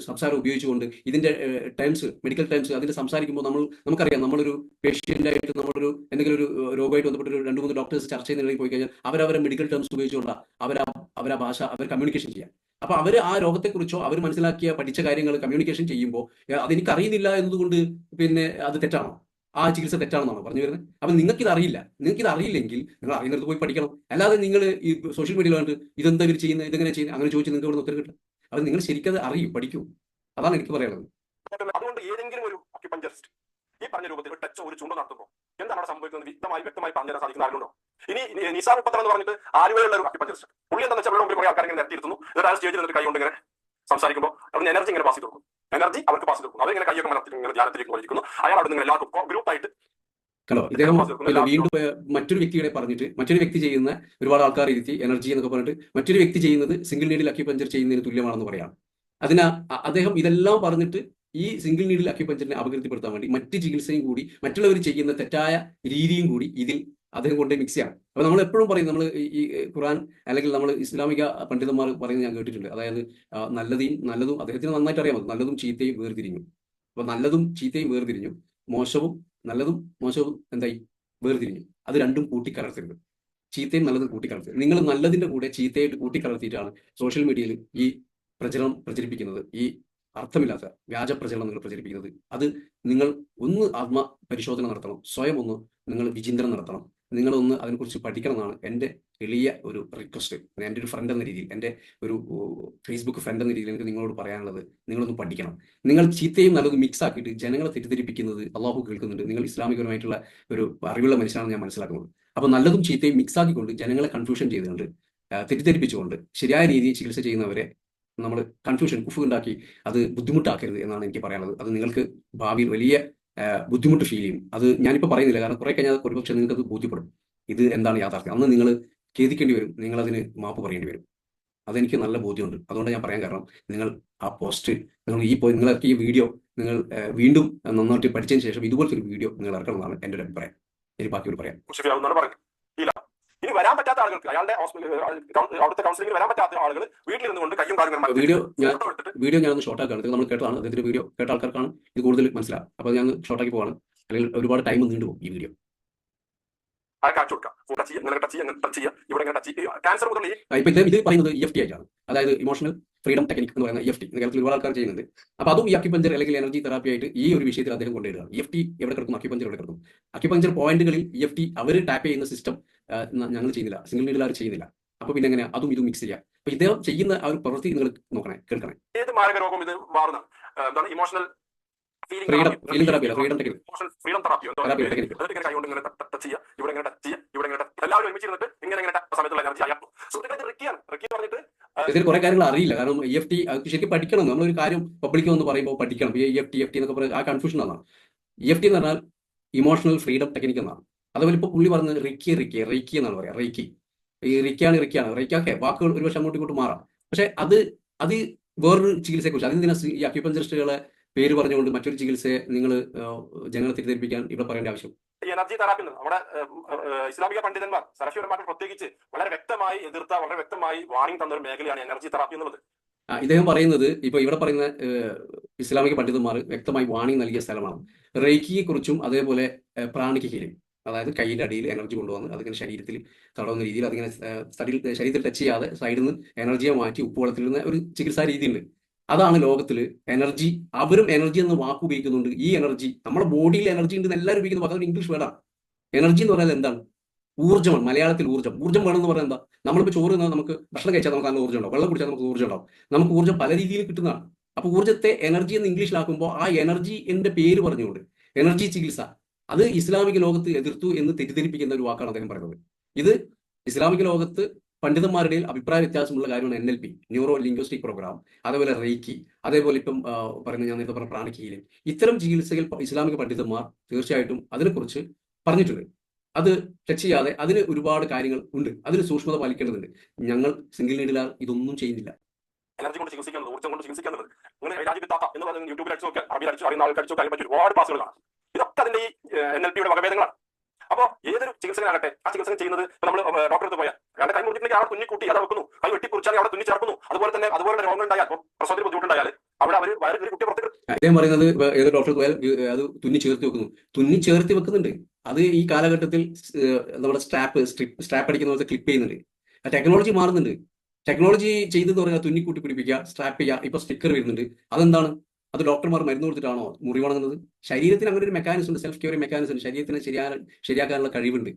സംസാരം ഉപയോഗിച്ചുകൊണ്ട് ഇതിന്റെ ടൈംസ് മെഡിക്കൽ ടൈംസ് അതിന്റെ സംസാരിക്കുമ്പോൾ നമ്മൾ നമുക്കറിയാം നമ്മളൊരു പേഷ്യന്റായിട്ട് നമ്മളൊരു എന്തെങ്കിലും ഒരു രോഗമായിട്ട് ബന്ധപ്പെട്ട് ഒരു രണ്ട് മൂന്ന് ഡോക്ടേഴ്സ് ചർച്ച ചെയ്യുന്നതിലേക്ക് പോയി കഴിഞ്ഞാൽ അവരവരെ മെഡിക്കൽ ടേംസ് ഉപയോഗിച്ചുകൊണ്ടാണ് അവരാ അവരാ ഭാഷ അവർ കമ്മ്യൂണിക്കേഷൻ ചെയ്യാം. അപ്പൊ അവർ ആ രോഗത്തെക്കുറിച്ചോ അവർ മനസ്സിലാക്കിയ പഠിച്ച കാര്യങ്ങൾ കമ്മ്യൂണിക്കേഷൻ ചെയ്യുമ്പോൾ അതെനിക്ക് അറിയുന്നില്ല എന്നതുകൊണ്ട് പിന്നെ അത് തെറ്റാണോ? ആ ചികിത്സ തെറ്റാണെന്നാണോ പറഞ്ഞു വരുന്നത്? അപ്പൊ നിങ്ങൾക്ക് ഇത് അറിയില്ല നിങ്ങൾക്ക് ഇത് അറിയില്ലെങ്കിൽ നിങ്ങൾ അറിയുന്നിടത്ത് പോയി പഠിക്കണം. അല്ലാതെ നിങ്ങൾ ഈ സോഷ്യൽ മീഡിയയിൽ ഇതെന്താ ഇവർ ചെയ്യുന്നത് ഇതെങ്ങനെ ചെയ്യുന്നത് അങ്ങനെ ചോദിച്ച് നിങ്ങൾക്ക് ഇവിടെ ഉത്തരം കിട്ടും. അത് നിങ്ങൾ ശരിക്കും അത് അറിയും പഠിക്കൂ. അതാണ് എനിക്ക് പറയാനുള്ളത്. അതുകൊണ്ട് ഏതെങ്കിലും ഒരു ഈ പറഞ്ഞ രൂപത്തിൽ ഒരു ടച്ച് ഒരു ചൂണ്ട നടത്തുമ്പോൾ എന്താണ് സംഭവിക്കുന്നത് വ്യക്തമായി വ്യക്തമായി പറഞ്ഞു തരാൻ സാധിക്കുന്ന ആരുണ്ടോ ഇനി നിസാർ മുപ്പത്തർ എന്ന് പറഞ്ഞിട്ട് ആലുവയുള്ള ഒരു അക്യുപഞ്ചറിസ്റ്റ് പുള്ളി എന്താ വെച്ചാൽ മുമ്പിൽ കുറെ ആൾക്കാർ ഇങ്ങനെ നിർത്തിയിരുത്തുന്നു എന്നിട്ട് ആ സ്റ്റേജിൽ നിന്നിട്ട് കൈ കൊണ്ട് ഇങ്ങനെ സംസാരിക്കുമ്പോൾ അതിന് എനർജി ഇങ്ങനെ പാസ് കൊടുക്കും എനർജി അവർക്ക് പാസ് കൊടുക്കും അവരിങ്ങനെ കൈയൊക്കെ മലർത്തി ഇങ്ങനെ ധ്യാനത്തിലേക്ക് പോയിരിക്കുന്നു അയാൾ അവിടെ നിങ്ങൾ എല്ലാവർക്കും ഗ്രൂപ്പായിട്ട് ഹലോ ഇദ്ദേഹം പിന്നെ വീണ്ടും മറ്റൊരു വ്യക്തിയുടെ പറഞ്ഞിട്ട് മറ്റൊരു വ്യക്തി ചെയ്യുന്ന ഒരുപാട് ആൾക്കാർ ഇരുത്തി എനർജി എന്നൊക്കെ പറഞ്ഞിട്ട് മറ്റൊരു വ്യക്തി ചെയ്യുന്നത് സിംഗിൾ നീഡിൽ അക്യുപഞ്ചർ ചെയ്യുന്നതിന് തുല്യമാണെന്ന് പറയാം. അതിന് അദ്ദേഹം ഇതെല്ലാം പറഞ്ഞിട്ട് ഈ സിംഗിൾ നീഡിൽ അക്യുപഞ്ചറിനെ അപകീർത്തിപ്പെടുത്താൻ വേണ്ടി മറ്റ് ചികിത്സയും കൂടി മറ്റുള്ളവർ ചെയ്യുന്ന തെറ്റായ രീതിയും കൂടി ഇതിൽ അദ്ദേഹം കൊണ്ടേ മിക്സ് ചെയ്യാം. അപ്പൊ നമ്മൾ എപ്പോഴും പറയും നമ്മൾ ഈ ഖുറാൻ അല്ലെങ്കിൽ നമ്മൾ ഇസ്ലാമിക പണ്ഡിതന്മാർ പറയുന്നത് ഞാൻ കേട്ടിട്ടുണ്ട്. അതായത് നല്ലതും നല്ലതും അദ്ദേഹത്തിന് നന്നായിട്ട് അറിയാം. നല്ലതും ചീത്തയും വേർതിരിഞ്ഞു. അപ്പൊ നല്ലതും ചീത്തയും വേർതിരിഞ്ഞു. മോശവും നല്ലതും മോശവും എന്തായി? വേർതിരിഞ്ഞു. അത് രണ്ടും കൂട്ടിക്കലർത്തരുത്. ചീത്തയും നല്ലതും കൂട്ടിക്കലർത്തരുത്. നിങ്ങൾ നല്ലതിന്റെ കൂടെ ചീത്തയായിട്ട് കൂട്ടിക്കലർത്തിയിട്ടാണ് സോഷ്യൽ മീഡിയയിൽ ഈ പ്രചരണം പ്രചരിപ്പിക്കുന്നത്. ഈ അർത്ഥമില്ലാത്ത വ്യാജ പ്രചരണം നിങ്ങൾ പ്രചരിപ്പിക്കുന്നത്. അത് നിങ്ങൾ ഒന്ന് ആത്മ പരിശോധന നടത്തണം. സ്വയം ഒന്ന് നിങ്ങൾ വിചിന്തനം നടത്തണം. നിങ്ങളൊന്ന് അതിനെക്കുറിച്ച് പഠിക്കണം എന്നാണ് എന്റെ എളിയ ഒരു റിക്വസ്റ്റ് എന്റെ ഒരു ഫ്രണ്ട് എന്ന രീതിയിൽ എന്റെ ഒരു ഫേസ്ബുക്ക് ഫ്രണ്ട് എന്ന രീതിയിൽ എനിക്ക് നിങ്ങളോട് പറയാനുള്ളത് നിങ്ങളൊന്ന് പഠിക്കണം. നിങ്ങൾ ചീത്തയും നല്ലതും മിക്സ് ആക്കിയിട്ട് ജനങ്ങളെ തെറ്റിദ്ധരിപ്പിക്കുന്നത് അള്ളാഹു കേൾക്കുന്നുണ്ട്. നിങ്ങൾ ഇസ്ലാമികപരമായിട്ടുള്ള ഒരു അറിവുള്ള മനുഷ്യനാണ് ഞാൻ മനസ്സിലാക്കുന്നത് അപ്പോൾ നല്ലതും ചീത്തയും മിക്സ് ആക്കിക്കൊണ്ട് ജനങ്ങളെ കൺഫ്യൂഷൻ ചെയ്തുകൊണ്ട് തെറ്റിദ്ധരിപ്പിച്ചുകൊണ്ട് ശരിയായ രീതിയിൽ ചികിത്സ ചെയ്യുന്നവരെ നമ്മൾ കൺഫ്യൂഷൻ കുഫ് ഉണ്ടാക്കി അത് ബുദ്ധിമുട്ടാക്കരുത് എന്നാണ് എനിക്ക് പറയാനുള്ളത്. അത് നിങ്ങൾക്ക് ഭാവിയിൽ വലിയ ബുദ്ധിമുട്ട് ഫീൽ ചെയ്യും. അത് ഞാനിപ്പോൾ പറയുന്നില്ല. കാരണം കുറെ കഴിഞ്ഞാൽ ഒരുപക്ഷെ നിങ്ങൾക്ക് അത് ബോധ്യപ്പെടും. ഇത് എന്താണ് യാഥാർത്ഥ്യം? അന്ന് നിങ്ങൾ ഖേദിക്കേണ്ടി വരും. നിങ്ങൾ അതിന് മാപ്പ് പറയേണ്ടി വരും. അതെനിക്ക് നല്ല ബോധ്യമുണ്ട്. അതുകൊണ്ട് ഞാൻ പറയാൻ കാരണം നിങ്ങൾ ആ പോസ്റ്റ് നിങ്ങൾ ഈ പോ- നിങ്ങൾ ഈ വീഡിയോ നിങ്ങൾ വീണ്ടും നന്നായിട്ട് പഠിച്ചതിന് ശേഷം ഇതുപോലത്തെ ഒരു വീഡിയോ നിങ്ങൾ ഇറക്കണമെന്നാണ് എന്റെ ഒരു അഭിപ്രായം. എനിക്ക് ബാക്കിയോട് പറയാം. ഇനി വരാൻ പറ്റാത്ത ആളുകൾക്ക് അയാളുടെ അവിടുത്തെ കൗൺസിലിംഗിൽ വരാൻ പറ്റാത്ത ആളുകൾ വീട്ടിലിരുന്നുകൊണ്ട് കയ്യും കാലും വീഡിയോ ഞാൻ വീഡിയോ ഞാനൊന്ന് ഷോർട്ടാക്കാണ് നമ്മൾ കേട്ടതാണ്. അദ്ദേഹത്തിന്റെ വീഡിയോ കേട്ട ആൾക്കാർക്കാണ് ഇത് കൂടുതൽ മനസ്സിലാവും അപ്പോൾ ഞാൻ ഷോർട്ടാക്കി പോവാണ്. അല്ലെങ്കിൽ ഒരുപാട് ടൈം നീണ്ടുപോകും ഈ വീഡിയോ അയാൾക്ക് അയച്ചു കൊടുക്കാം. ടച്ച് ചെയ്യുക ഇങ്ങനെ ടച്ച് ചെയ്യുക ഇങ്ങനെ ടച്ച് ചെയ്യുക ഇവിടെ ഇങ്ങനെ ടച്ച് ചെയ്യുക. ക്യാൻസർ മുതൽ ഈ ഇപ്പൊ ഇത് ഇത് പറയുന്നത് ഇ എഫ് ടി ആയിട്ടാണ്. അതായത് ഇമോഷണൽ ഫ്രീഡം ടെക്നിക് എന്ന് പറയുന്ന ഇ എഫ് ടി കേരളത്തിൽ ഒരുപാട് ആൾക്കാർ ചെയ്യുന്നുണ്ട്. അപ്പൊ അതും ഈ അക്യുപഞ്ചർ അല്ലെങ്കിൽ എനർജി തെറാപ്പി ആയിട്ട് ഈ ഒരു വിഷയത്തിൽ അദ്ദേഹം കൊണ്ടുവരിക ഇ എഫ് ടി എവിടെ കിടക്കും അക്യുപഞ്ചർ എവിടെ കിടക്കും അക്യുപഞ്ചർ പോയിന്റുകളിൽ ഇ എഫ് ടി അവർ ടാപ്പ് ചെയ്യുന്ന സിസ്റ്റം ഞങ്ങൾ ചെയ്യുന്നില്ല. സിംഗിൾ നീഡിൽ ചെയ്യുന്നില്ല. അപ്പൊ പിന്നെ എങ്ങനെ അതും ഇതും മിക്സ് ചെയ്യാം അപ്പൊ ഇദ്ദേഹം ചെയ്യുന്ന ആ ഒരു പ്രവൃത്തി നിങ്ങൾ നോക്കണേ കേൾക്കണേ. ഏത് മാരക രോഗം ഇത് മാറുന്ന എന്താണ്? Emotional freedom feeling freedom technique freedom therapy therapy technique എന്നിട്ട് ഇങ്ങനെ ടച്ച് ചെയ്യുക. ഇവിടെ ഇങ്ങനെ ടച്ച് ചെയ്യുക ഇവിടെ ഇങ്ങനെ touch- എല്ലാവരും ഇങ്ങനെ ഇങ്ങനെ സമയത്തുള്ള എനർജി അയാൾ സുഹൃത്തുക്കളെ റിക്കിയാണ്. റിക്കി പറഞ്ഞിട്ട് ഇതിൽ കുറെ കാര്യങ്ങൾ അറിയില്ല. കാരണം ഇ എഫ് ടി ശരിക്കും പഠിക്കണം നമ്മളൊരു കാര്യം പബ്ലിക് എന്ന് പറയുമ്പോൾ പഠിക്കണം. ഈ എഫ് ടി എഫ് ടി എന്നൊക്കെ പറയുന്നത് ആ കൺഫ്യൂഷൻ ആണ്. ഇ എഫ് ടി എന്ന് പറഞ്ഞാൽ ഇമോഷണൽ ഫ്രീഡം ടെക്നിക് എന്നാണ്. അതുപോലെ ഇപ്പോൾ പുള്ളി പറഞ്ഞത് റിക്കി റിക്കി റിക്കി എന്നാണ് പറയാം. റൈക്കി. ഈ റിക്കിയാണ് റിക്കിയാണ്. റേക്കൊക്കെ വാക്കുകൾ ഒരു പക്ഷേ അങ്ങോട്ടും ഇങ്ങോട്ട് മാറാം. പക്ഷെ അത് അത് വേറൊരു ചികിത്സയെ കുറിച്ച് അതിന് ഈ അക്യുപഞ്ചറിസ്റ്റുകളെ പേര് പറഞ്ഞുകൊണ്ട് മറ്റൊരു ചികിത്സയെ നിങ്ങൾ ജനങ്ങളെ തെറ്റിദ്ധരിപ്പിക്കാൻ ഇവിടെ പറയേണ്ട ആവശ്യം. ഈ എനർജി തെറാപ്പി നമ്മുടെ ഇസ്ലാമിക പണ്ഡിതന്മാർ സരഫിയന്മാർ പ്രത്യേകിച്ച് വളരെ വ്യക്തമായി എതിർത്ത വളരെ വ്യക്തമായി വാണിംഗ് തന്ന ഒരു മേഖലയാണ് എനർജി തെറാപ്പി എന്നുള്ളത്. ഇദ്ദേഹം പറയുന്നത് ഇപ്പൊ ഇവിടെ പറയുന്ന ഇസ്ലാമിക പണ്ഡിതന്മാർ വ്യക്തമായി വാണിംഗ് നൽകിയ സ്ഥലമാണ്. റേക്കിയെ കുറിച്ചും അതേപോലെ പ്രാണിക്ക് ഹീലിംഗ് അതായത് കൈയുടെ അടിയിൽ എനർജി കൊണ്ടുവന്ന് അതിങ്ങനെ ശരീരത്തിൽ തടവുന്ന രീതിയിൽ അതിങ്ങനെ ശരീരത്തിൽ ടച്ച് ചെയ്യാതെ സൈഡിൽ നിന്ന് എനർജിയെ മാറ്റി ഉപ്പുവെള്ളത്തിലിരുന്ന ഒരു ചികിത്സാ രീതിയുണ്ട്. അതാണ് ലോകത്തിൽ എനർജി. അവരും എനർജി എന്ന് വാക്ക് ഉപയോഗിക്കുന്നുണ്ട്. ഈ എനർജി നമ്മുടെ ബോഡിയിൽ എനർജി ഉണ്ട് എല്ലാവരും ഉപയോഗിക്കുന്ന. വാക്ക് ഇംഗ്ലീഷ് വേർഡാണ് എനർജി എന്ന് പറയുന്നത് എന്താണ്? ഊർജമാണ് മലയാളത്തിൽ ഊർജം. ഊർജം വേണം എന്ന് പറയുന്നത് എന്താ? നമ്മളിപ്പോൾ ചോറ് തിന്നാൽ നമുക്ക് ഭക്ഷണം കഴിച്ചാൽ നമുക്ക് നല്ല ഊർജം ഉണ്ടാവും. വെള്ളം കുടിച്ചാൽ നമുക്ക് ഊർജം ഉണ്ടാവും. നമുക്ക് ഊർജം പല രീതിയിൽ കിട്ടുന്നതാണ്. അപ്പോൾ ഊർജത്തെ എനർജി എന്ന് ഇംഗ്ലീഷിലാക്കുമ്പോൾ ആ എനർജി എന്റെ പേര് പറഞ്ഞുകൊണ്ട് എനർജി ചികിത്സ അത് ഇസ്ലാമിക ലോകത്ത് എതിർത്തു എന്ന് തെറ്റിദ്ധരിപ്പിക്കുന്ന ഒരു വാക്കാണ് അദ്ദേഹം പറയുന്നത്. ഇത് ഇസ്ലാമിക ലോകത്ത് പണ്ഡിതന്മാരുടെ അഭിപ്രായ വ്യത്യാസമുള്ള കാര്യമാണ് N L P neuro linguistic program അതേപോലെ റേക്കി അതേപോലെ ഇപ്പം പറയുന്ന ഞാൻ നേരത്തെ പറഞ്ഞ പ്രാണിക് ഹീലിംഗ് ഇത്തരം ചികിത്സകൾ ഇസ്ലാമിക പണ്ഡിതന്മാർ തീർച്ചയായിട്ടും അതിനെക്കുറിച്ച് പറഞ്ഞിട്ടുണ്ട്. അത് ടച്ച് ചെയ്യാതെ അതിന് ഒരുപാട് കാര്യങ്ങൾ ഉണ്ട്. അതിന് സൂക്ഷ്മത പാലിക്കേണ്ടതുണ്ട്. ഞങ്ങൾ സിംഗിൾ നീഡിലാൽ ഇതൊന്നും ചെയ്യുന്നില്ല. കൊണ്ട് കൊണ്ട് അങ്ങനെ എന്ന് പറയുന്നത് യൂട്യൂബിൽ ഒരുപാട് ഇതൊക്കെ അതിന്റെ ഈ എൻ എൽ പിയുടെ വകഭേദങ്ങളാണ്. അപ്പോൾ ഏതൊരു ചികിത്സകനാകട്ടെ ആ ചികിത്സ ചെയ്യുന്നത് നമ്മൾ ഡോക്ടറെ പോയാൽ രണ്ട് കൈ മുറിച്ചിട്ടുണ്ടെങ്കിൽ അവിടെ കൂട്ടി അത് വെക്കുന്നു. കൈ വെട്ടി കുറിച്ചാൽ അവിടെ തുന്നി ചേർക്കുന്നു. അതുപോലെ തന്നെ അതുപോലെ രോഗങ്ങൾ ഉണ്ടായാൽ പ്രസവത്തിൽ ബുദ്ധിമുട്ടുണ്ടായാൽ അവിടെ അവർ വയറ് ഒരു കുട്ടി പുറത്തേക്ക് അദ്ദേഹം പറയുന്നത് ഏത് ഡോക്ടർ പോയാൽ അത് തുന്നി ചേർത്തി വെക്കുന്നു. തുന്നി ചേർത്തി വെക്കുന്നുണ്ട്. അത് ഈ കാലഘട്ടത്തിൽ നമ്മുടെ സ്ട്രിപ്പ് സ്ട്രാപ്പ് അടിക്കുന്ന പോലത്തെ ക്ലിപ്പ് ചെയ്യുന്നുണ്ട്. ആ ടെക്നോളജി മാറുന്നുണ്ട്. ടെക്നോളജി ചെയ്തെന്ന് പറഞ്ഞാൽ തുന്നിക്കൂട്ടി പിടിപ്പിക്കുക സ്ട്രാപ്പ് ചെയ്യുക ഇപ്പൊ സ്റ്റിക്കർ വരുന്നുണ്ട്. അതെന്താണ്? അത് ഡോക്ടർമാർ മരുന്ന് കൊടുത്തിട്ടാണോ മുറിവണങ്ങുന്നത് ശരീരത്തിന് അങ്ങനെ ഒരു മെക്കാനിസം ഉണ്ട് സെൽഫ് കെയർ മെക്കാനിസം ഉണ്ട്. ശരീരത്തിന് ശരിയാ ശരിയാക്കാനുള്ള കഴിവുണ്ട്.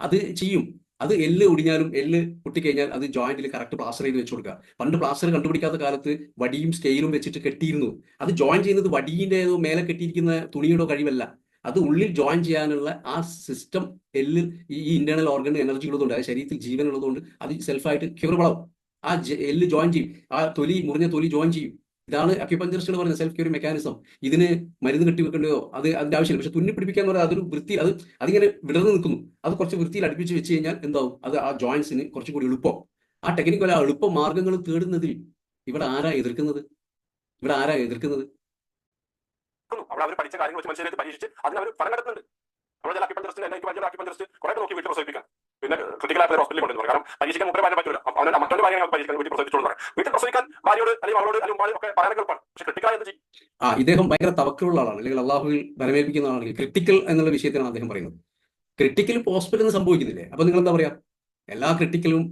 അത് ചെയ്യും. അത് എല്ല് ഒടിഞ്ഞാലും എല്ല് പൊട്ടിക്കഴിഞ്ഞാൽ അത് ജോയിന്റിൽ കറക്റ്റ് പ്ലാസ്റ്റർ ചെയ്ത് വെച്ച് കൊടുക്കുക. പണ്ട് പ്ലാസ്റ്റർ കണ്ടുപിടിക്കാത്ത കാലത്ത് വടിയും സ്കെയിലും വെച്ചിട്ട് കെട്ടിയിരുന്നു. അത് ജോയിൻ ചെയ്യുന്നത് വടിയുടേതോ മേലെ കെട്ടിയിരിക്കുന്ന തുണിയുടെ കഴിവല്ല. അത് ഉള്ളിൽ ജോയിൻ ചെയ്യാനുള്ള ആ സിസ്റ്റം എല്ല് ഈ ഇന്റേണൽ ഓർഗൻ എനർജി ഉള്ളതുകൊണ്ട് അത് ശരീരത്തിൽ ജീവൻ ഉള്ളതുകൊണ്ട് അത് സെൽഫായിട്ട് ക്യൂർ വളവും ആ എല്ല് ജോയിൻ ചെയ്യും. ആ തൊലി മുറിഞ്ഞ തൊലി ജോയിൻ ചെയ്യും. ഇതാണ് അക്യുപഞ്ചറിസ്റ്റുകൾ പറയുന്നത് സെൽഫ് ക്യൂർ മെക്കാനിസം ഇതിന് മരുന്ന് കെട്ടി വെക്കേണ്ടതോ അത് അതിന്റെ ആവശ്യമില്ല. പക്ഷെ തുന്നി പിടിപ്പിക്കാന്ന് പറഞ്ഞാൽ അതൊരു വൃത്തി അത് അതിങ്ങനെ വിടർന്ന് നിൽക്കുന്നു. അത് കുറച്ച് വൃത്തിയിൽ അടുപ്പിച്ച് വെച്ച് കഴിഞ്ഞാൽ എന്താവും? അത് ആ ജോയിന്റ്സിന് കുറച്ചും കൂടി എളുപ്പം. ആ ടെക്നിക്കൽ ആ എളുപ്പ മാർഗങ്ങൾ തേടുന്നതിൽ ഇവിടെ ആരാ എതിർക്കുന്നത്? ഇവിടെ ആരാ എതിർക്കുന്നത്? അവിടെ അവർ പഠിച്ച കാര്യങ്ങൾ വെച്ച് മനുഷ്യരെ പരീക്ഷിച്ച് അതിന് അവർ ഫലം കണ്ടെത്തുന്നുണ്ട് നമ്മളെ അക്യുപഞ്ചറിസ്റ്റ് കുറെ നോക്കി വീട്ടിൽ പ്രസവിപ്പിക്കാം. പിന്നെ ക്രിട്ടിക്കൽ ആയിട്ട് ഹോസ്പിറ്റലിൽ കൊണ്ടുവരും കാരണം പരീക്ഷിക്കാൻ മുപ്പേ പറയാൻ പറ്റില്ല അവനെ മറ്റൊരു ഭാര്യ പരീക്ഷിക്കാൻ വീട്ടിൽ പ്രസവിച്ചോളൂ വീട്ടിൽ പ്രസവിക്കാൻ ഭാര്യയോട് അല്ലെങ്കിൽ അവളോട് അല്ലെങ്കിൽ ഉമ്മാനോട് ഒക്കെ പറയാൻ എളുപ്പമാണ്. പക്ഷെ ക്രിട്ടിക്കൽ ആ ഇദ്ദേഹം ഭയങ്കര തവക്കിലുള്ള ആളാണ്. അല്ലെങ്കിൽ അള്ളാഹുവിൽ വരമേൽപ്പിക്കുന്ന ആളാണെങ്കിൽ ക്രിട്ടിക്കൽ എന്നുള്ള വിഷയത്തിലാണ് അദ്ദേഹം പറയുന്നത്. ക്രിട്ടിക്കൽ ഹോസ്പിറ്റലിൽ നിന്ന് സംഭവിക്കുന്നില്ലേ? അപ്പൊ നിങ്ങൾ എന്താ പറയാ? എല്ലാ ക്രിട്ടിക്കലും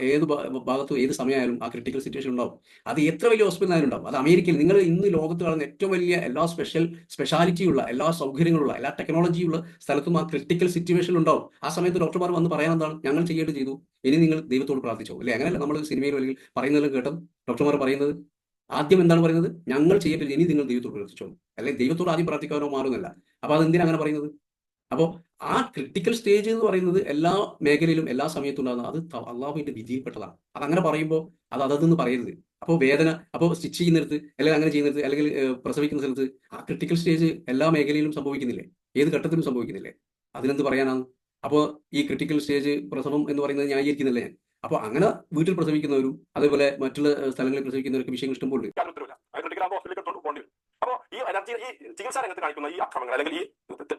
ഏത് ഭാഗത്തും ഏത് സമയമായാലും ആ ക്രിട്ടിക്കൽ സിറ്റുവേഷൻ ഉണ്ടാവും. അത് എത്ര വലിയ ഹോസ്പിറ്റൽ ആയാലും ഉണ്ടാവും. അത് അമേരിക്കയിൽ നിങ്ങൾ ഇന്ന് ലോകത്ത് കാണുന്ന ഏറ്റവും വലിയ എല്ലാ സ്പെഷ്യൽ സ്പെഷ്യാലിറ്റി ഉള്ള എല്ലാ സൗകര്യങ്ങളുള്ള എല്ലാ ടെക്നോളജിയുള്ള സ്ഥലത്തും ആ ക്രിട്ടിക്കൽ സിറ്റുവേഷൻ ഉണ്ടാവും. ആ സമയത്ത് ഡോക്ടർമാർ വന്ന് പറയാൻ എന്താണ്? ഞങ്ങൾ ചെയ്യേണ്ടത് ചെയ്തു. ഇനി നിങ്ങൾ ദൈവത്തോട് പ്രാർത്ഥിച്ചോ. അല്ലെ? അങ്ങനെയല്ല നമ്മൾ സിനിമയിൽ അല്ലെങ്കിൽ പറയുന്നതെല്ലാം കേട്ടും. ഡോക്ടർമാർ പറയുന്നത് ആദ്യം എന്താണ് പറയുന്നത്? ഞങ്ങൾ ചെയ്യേണ്ടത് ഇനി നിങ്ങൾ ദൈവത്തോട് പ്രാർത്ഥിച്ചോ അല്ലെങ്കിൽ ദൈവത്തോട് ആദ്യം പ്രാർത്ഥിക്കാനോ മാറുന്നില്ല. അപ്പൊ അത് എന്തിനാണ് അങ്ങനെ പറയുന്നത്? അപ്പോൾ ആ ക്രിട്ടിക്കൽ സ്റ്റേജ് എന്ന് പറയുന്നത് എല്ലാ മേഖലയിലും എല്ലാ സമയത്തും ഉണ്ടാകുന്ന അത് അള്ളാഹുവിന്റെ വിധിയിൽപ്പെട്ടതാണ്. അങ്ങനെ പറയുമ്പോൾ അത് അതെന്ന് പറയരുത്. അപ്പോൾ വേദന അപ്പോൾ സ്റ്റിച്ച് ചെയ്യുന്നിടത്ത് അല്ലെങ്കിൽ അങ്ങനെ ചെയ്യുന്നിടത്ത് അല്ലെങ്കിൽ പ്രസവിക്കുന്ന സ്ഥലത്ത് ആ ക്രിട്ടിക്കൽ സ്റ്റേജ് എല്ലാ മേഖലയിലും സംഭവിക്കുന്നില്ലേ? ഏത് ഘട്ടത്തിലും സംഭവിക്കുന്നില്ലേ? അതിനെന്ത് പറയാനാണ്? അപ്പോൾ ഈ ക്രിട്ടിക്കൽ സ്റ്റേജ് പ്രസവം എന്ന് പറയുന്നത് ന്യായീകരിക്കുന്നില്ല ഞാൻ? അപ്പോൾ അങ്ങനെ വീട്ടിൽ പ്രസവിക്കുന്നവരും അതേപോലെ മറ്റുള്ള സ്ഥലങ്ങളിൽ പ്രസവിക്കുന്നവർക്ക് വിഷയങ്ങൾ ഇഷ്ടംപോലെ ഉണ്ട്. യാതൊരു ഉത്തരവില്ല അത് ക്രിട്ടിക്കൽ ആകുമ്പോൾ ഹോസ്പിറ്റലിൽ കൊണ്ട് പോകേണ്ടി വരും അപ്പോൾ ഈ ചികിത്സാ രംഗത്ത് കാണിക്കുന്ന ഈ അക്രമങ്ങൾ അല്ലെങ്കിൽ ഈ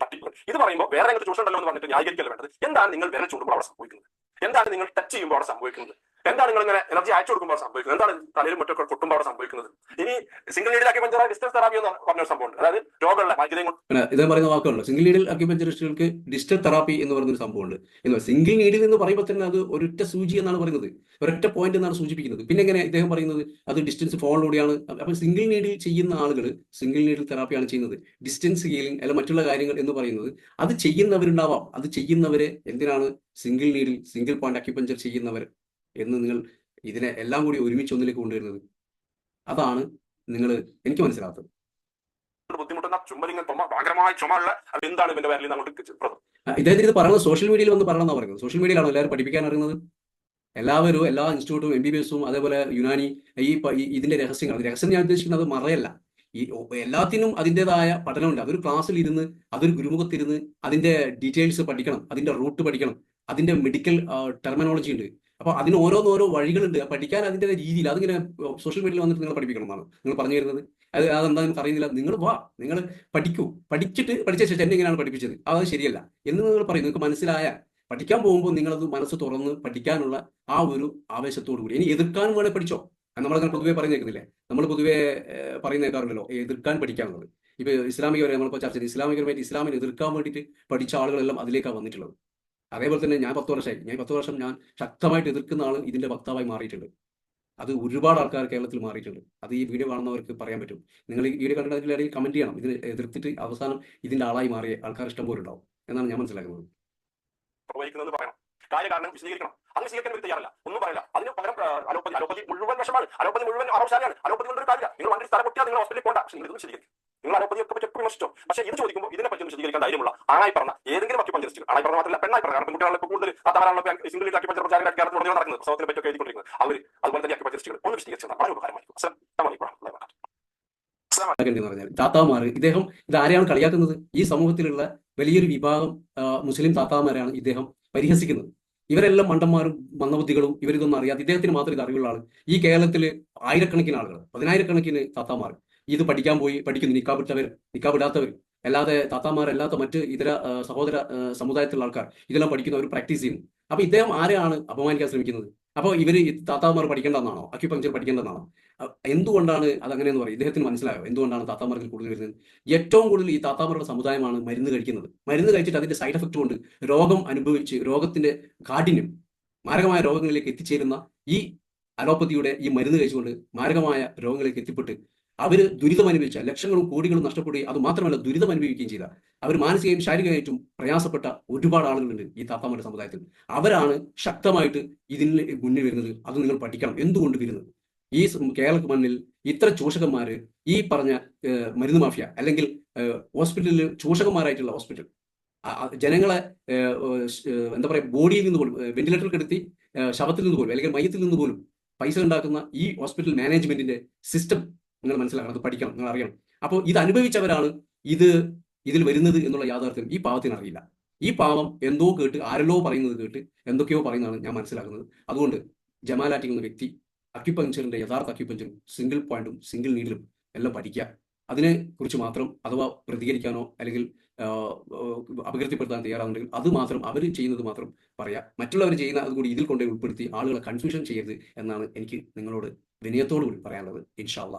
തട്ടിപ്പുകൾ ഇത് പറയുമ്പോൾ വേറെ രംഗത്ത് ചൂഷണം ഉണ്ടല്ലോ എന്ന് പറഞ്ഞിട്ട് ന്യായീകരിക്കല്ല വേണ്ടത്? എന്താണ് നിങ്ങൾ വിരൽ ചൂടുമ്പോൾ അവിടെ സംഭവിക്കുന്നത്? എന്താണ് നിങ്ങൾ ടച്ച് ചെയ്യുമ്പോൾ അവിടെ സംഭവിക്കുന്നത്? എന്താണ് നിങ്ങൾ ഇങ്ങനെ എനർജി അയച്ചു കൊടുക്കുമ്പോൾ സംഭവിക്കുന്നത്? എന്താണ് തലയിൽ മറ്റൊക്കെ കൊട്ടുമ്പോൾ അവിടെ സംഭവിക്കുന്നത്? ഇനി സിംഗിൾ ലീഡിൽ അക്യുപഞ്ചർ ഡിസ്റ്റൻസ് തെറാപ്പി എന്ന് പറഞ്ഞ ഒരു സംഭവമുണ്ട് അതായത് വൈദ്യുതി പിന്നെ ഇതേ പറയുന്ന വാക്കുകളുണ്ട് സിംഗിൾ നീഡിൽ അക്യുപഞ്ചറിസ്റ്റുകൾക്ക് ഡിസ്റ്റർ തെറാപ്പി എന്ന് പറയുന്ന ഒരു സംഭവമുണ്ട്. എന്ന് സിംഗിൾ ലീഡിൽ എന്ന് പറയുമ്പോൾ തന്നെ അത് ഒരൊറ്റ സൂചി എന്നാണ് പറയുന്നത്. ഒരൊറ്റ പോയിന്റ് എന്നാണ് സൂചിപ്പിക്കുന്നത്. പിന്നെ എങ്ങനെ ഇദ്ദേഹം പറയുന്നത്? അത് ഡിസ്റ്റൻസ് ഫോണിലൂടെയാണ് അപ്പൊ സിംഗിൾ നീഡിൽ ചെയ്യുന്ന ആളുകൾ സിംഗിൾ നീഡിൽ തെറാപ്പിയാണ് ചെയ്യുന്നത്. ഡിസ്റ്റൻസ് ഹീലിംഗ് അല്ല മറ്റുള്ള കാര്യങ്ങൾ എന്ന് പറയുന്നത് അത് ചെയ്യുന്നവരുണ്ടാവാം. അത് ചെയ്യുന്നവരെ എന്തിനാണ് single needle single point acupuncture ചെയ്യുന്നവർ എന്ന് നിങ്ങൾ ഇതിനെ എല്ലാം കൂടി ഒരുമിച്ച് ഒന്നിലേക്ക് കൊണ്ടുവരുന്നത്? അതാണ് നിങ്ങൾ എനിക്ക് മനസ്സിലാത്തത് ബുദ്ധിമുട്ടുന്ന ചുമലിങ്ങനെ ചുമ ഭയങ്കരമായ ചുമയുള്ള അത് എന്താണ് ഇവന്റെ പേരിൽ അങ്ങോട്ട് ഇദ്ദേഹത്തിന് ഇത് പറയുന്നത് സോഷ്യൽ മീഡിയയിൽ വന്ന് പറയണമെന്നാണ് പറയുന്നത്. സോഷ്യൽ മീഡിയയിലാണ് എല്ലാവരും പഠിപ്പിക്കാൻ അറിയുന്നത് എല്ലാവരും എല്ലാ ഇൻസ്റ്റിറ്റ്യൂട്ടും എം ബി ബി എസും അതേപോലെ യുനാനി ഈ ഇതിന്റെ രഹസ്യങ്ങൾ. രഹസ്യം ഞാൻ ഉദ്ദേശിക്കുന്നത് മറയല്ല. ഈ എല്ലാത്തിനും അതിന്റെതായ പഠനമുണ്ട്. അതൊരു ക്ലാസ്സിൽ ഇരുന്ന് അതൊരു ഗുരുമുഖത്തിരുന്ന് അതിന്റെ ഡീറ്റെയിൽസ് പഠിക്കണം അതിന്റെ റൂട്ട് പഠിക്കണം അതിന്റെ മെഡിക്കൽ ടെർമിനോളജി ഉണ്ട്. അപ്പൊ അതിന് ഓരോന്നോരോ വഴികളുണ്ട്. പഠിക്കാൻ അതിന്റെ രീതിയിൽ അതിങ്ങനെ സോഷ്യൽ മീഡിയയിൽ വന്നിട്ട് നിങ്ങൾ പഠിപ്പിക്കണം എന്നാണ് നിങ്ങൾ പറഞ്ഞു തരുന്നത് അത് അതെന്താണെന്ന് അറിയുന്നില്ല. നിങ്ങൾ വാ നിങ്ങൾ പഠിക്കൂ. പഠിച്ചിട്ട് പഠിച്ച ശേഷം എന്നെ ഇങ്ങനെയാണ് പഠിപ്പിച്ചത്? അത് ശരിയല്ല. എന്ന് നിങ്ങൾ പറയും. നിങ്ങൾക്ക് മനസ്സിലായ. പഠിക്കാൻ പോകുമ്പോൾ നിങ്ങളത് മനസ്സ് തുറന്ന് പഠിക്കാനുള്ള ആ ഒരു ആവേശത്തോടു കൂടി. ഇനി എതിർക്കാൻ വേണേ പഠിച്ചോ? നമ്മളങ്ങനെ പൊതുവെ പറഞ്ഞേക്കുന്നില്ലേ? നമ്മൾ പൊതുവേ ഏഹ്, പറയുന്ന കേൾക്കാറുണ്ടല്ലോ എതിർക്കാൻ പഠിക്കാന്നുള്ളത്. ഇപ്പൊ ഇസ്ലാമികപരമായി നമ്മളിപ്പോൾ ചർച്ച ചെയ്ത് ഇസ്ലാമികപരമായിട്ട് ഇസ്ലാമിനെ എതിർക്കാൻ വേണ്ടിയിട്ട് പഠിച്ച ആളുകളെല്ലാം അതിലേക്കാണ് വന്നിട്ടുള്ളത്. അതേപോലെ തന്നെ ഞാൻ പത്ത് വർഷമായി ഞാൻ പത്ത് വർഷം ഞാൻ ശക്തമായിട്ട് എതിർക്കുന്ന ആൾ ഇതിന്റെ വക്താവായി മാറിയിട്ടുണ്ട്. അത് ഒരുപാട് ആൾക്കാർ കേരളത്തിൽ മാറിയിട്ടുണ്ട്. അത് ഈ വീഡിയോ കാണുന്നവർക്ക് പറയാൻ പറ്റും. നിങ്ങൾ ഈ വീഡിയോ കണ്ടിട്ടുണ്ടെങ്കിൽ കമന്റ് ചെയ്യണം. ഇതിന് എതിർത്തിട്ട് അവസാനം ഇതിന്റെ ആളായി മാറിയ ആൾക്കാർ ഇഷ്ടം പോലെ ഉണ്ടാവും എന്നാണ് ഞാൻ മനസ്സിലാക്കുന്നത്. കാര്യകാരണം വിശദീകരിക്കണം. അങ്ങനെ വിശദീകരിക്കാൻ തയ്യാറല്ല. ഒന്നും പറയില്ല. അതിന് പകരം അലോപ്പതി അലോപ്പതി മുഴുവൻ വിഷമാണ്. അലോപ്പതി മുഴുവൻ അറവശാലിയാണ് അലോപ്പതി കൊണ്ടൊരു കാര്യമില്ല. നിങ്ങൾ വണ്ടി സ്ഥലം പൊട്ടിയാൽ നിങ്ങൾ ഹോസ്പിറ്റലിൽ പോകണ്ട പക്ഷേ നിങ്ങൾ ഇതൊന്നും വിശദീകരിക്കും നിങ്ങൾ അലോപ്പതിയൊക്കെ പറ്റി എപ്പോഴും വിമർശിച്ചോ? പക്ഷേ ഇത് ചോദിക്കുമ്പോൾ ഇതിനെ പറ്റി വിശദീകരിക്കാൻ ധൈര്യമുള്ള ആണായി പറഞ്ഞ ഏതെങ്കിലും അക്യുപഞ്ചറിസ്റ്റ് ആണായി പറഞ്ഞ മാത്രമല്ല പെണ്ണായി പറഞ്ഞ. ഇപ്പോൾ കൂടുതൽ താത്താറാണല്ലോ സിംഗിൾ അക്യുപഞ്ചർ പ്രചാരം കേരളത്തിൽ ഉടനെ നടക്കുന്നത്. പുസ്തകത്തിനെ പറ്റി എഴുതിക്കൊണ്ടിരിക്കുന്നത്. അവർ അതുപോലെ തന്നെ ആക്കി അക്യുപഞ്ചറിസ്റ്റുകൾ ഒന്ന് വിശദീകരിച്ചാൽ വളരെ ഉപകാരമായിരിക്കും. പറഞ്ഞാൽ താത്താമാർ ഇദ്ദേഹം ഇത് ആരെയാണ് കളിയാക്കുന്നത്? ഈ സമൂഹത്തിലുള്ള വലിയൊരു വിഭാഗം മുസ്ലിം താത്താമാരാണ് ഇദ്ദേഹം പരിഹസിക്കുന്നത്. ഇവരെല്ലാം മണ്ടന്മാരും മന്ദബുദ്ധികളും ഇവരിതൊന്നും അറിയാതെ ഇദ്ദേഹത്തിന് മാത്രം ഇത് അറിവുള്ള ആൾ ഈ കേരളത്തിൽ ആയിരക്കണക്കിന് ആളുകൾ പതിനായിരക്കണക്കിന് താത്താമാർ ഇത് പഠിക്കാൻ പോയി പഠിക്കുന്നു നിക്കാബിട്ടവർ നിക്കാബിടാത്തവർ അല്ലാതെ താത്താമാരല്ലാത്ത മറ്റ് ഇതര സഹോദര സമുദായത്തിലുള്ള ആൾക്കാർ ഇതെല്ലാം പഠിക്കുന്നു അവർ പ്രാക്ടീസ് ചെയ്യുന്നു. അപ്പൊ ഇദ്ദേഹം ആരെയാണ് അപമാനിക്കാൻ ശ്രമിക്കുന്നത്? അപ്പോൾ ഇവർ താത്താമാർ പഠിക്കേണ്ടതെന്നാണോ? അക്യുപങ്ചർ പഠിക്കേണ്ടതെന്നാണോ? എന്തുകൊണ്ടാണ് എന്തുകൊണ്ടാണ് അതങ്ങനെയെന്ന് പറയും ഇദ്ദേഹത്തിന് മനസ്സിലായോ? എന്തുകൊണ്ടാണ് താത്താമാർക്ക് കൂടുതൽ വരുന്നത്? ഏറ്റവും കൂടുതൽ ഈ താത്താമാരുടെ സമുദായമാണ് മരുന്ന് കഴിക്കുന്നത്. മരുന്ന് കഴിച്ചിട്ട് അതിന്റെ സൈഡ് എഫക്റ്റ് കൊണ്ട് രോഗം അനുഭവിച്ച് രോഗത്തിന്റെ കാഠിന്യം മാരകമായ രോഗങ്ങളിലേക്ക് എത്തിച്ചേരുന്ന ഈ അലോപ്പതിയുടെ ഈ മരുന്ന് കഴിച്ചുകൊണ്ട് മാരകമായ രോഗങ്ങളിലേക്ക് എത്തിപ്പെട്ട് അവർ ദുരിതം അനുഭവിച്ച ലക്ഷങ്ങളും കോടികളും നഷ്ടപ്പെടുകയും അത് മാത്രമല്ല ദുരിതം അനുഭവിക്കുകയും ചെയ്ത അവർ മാനസികയും ശാരീരികമായിട്ടും പ്രയാസപ്പെട്ട ഒരുപാട് ആളുകളുണ്ട് ഈ താത്താമാരുടെ സമുദായത്തിൽ. അവരാണ് ശക്തമായിട്ട് ഇതിന് മുന്നിൽ വരുന്നത്. അത് നിങ്ങൾ പഠിക്കണം. എന്തുകൊണ്ട് വരുന്നത്? ഈ കേരള മണ്ണിൽ ഇത്ര ചൂഷകന്മാര് ഈ പറഞ്ഞ മരുന്ന് മാഫിയ അല്ലെങ്കിൽ ഹോസ്പിറ്റലിൽ ചൂഷകന്മാരായിട്ടുള്ള ഹോസ്പിറ്റൽ ജനങ്ങളെ എന്താ പറയുക ബോഡിയിൽ നിന്ന് പോലും വെന്റിലേറ്ററിൽ കിടത്തി ശവത്തിൽ നിന്ന് പോലും അല്ലെങ്കിൽ മയത്തിൽ നിന്ന് പോലും പൈസ ഉണ്ടാക്കുന്ന ഈ ഹോസ്പിറ്റൽ മാനേജ്മെന്റിന്റെ സിസ്റ്റം നിങ്ങൾ മനസ്സിലാക്കണം അത് പഠിക്കണം നിങ്ങൾ അറിയണം. അപ്പോൾ ഇത് അനുഭവിച്ചവരാണ് ഇത് ഇതിൽ വരുന്നത് എന്നുള്ള യാഥാർത്ഥ്യം ഈ പാവത്തിന് അറിയില്ല. ഈ പാവം എന്തോ കേട്ട് ആരെല്ലോ പറയുന്നത് കേട്ട് എന്തൊക്കെയോ പറയുന്നതാണ് ഞാൻ മനസ്സിലാക്കുന്നത്. അതുകൊണ്ട് ജമാലാറ്റി എന്ന വ്യക്തി അക്യുപഞ്ചറിന്റെ യഥാർത്ഥ അക്യുപഞ്ചറും സിംഗിൾ പോയിന്റും സിംഗിൾ നീഡിലും എല്ലാം പഠിക്കുക. അതിനെ കുറിച്ച് മാത്രം അഥവാ പ്രതികരിക്കാനോ അല്ലെങ്കിൽ അപകീർത്തിപ്പെടുത്താൻ തയ്യാറാകുന്നുണ്ടെങ്കിൽ അത് മാത്രം അവർ ചെയ്യുന്നത് മാത്രം പറയാം. മറ്റുള്ളവർ ചെയ്യുന്ന അതുകൂടി ഇതിൽ കൊണ്ട് ഉൾപ്പെടുത്തി ആളുകളെ കൺഫ്യൂഷൻ ചെയ്യരുത് എന്നാണ് എനിക്ക് നിങ്ങളോട് വിനയത്തോടു കൂടി പറയാനുള്ളത് ഇൻഷാല്ല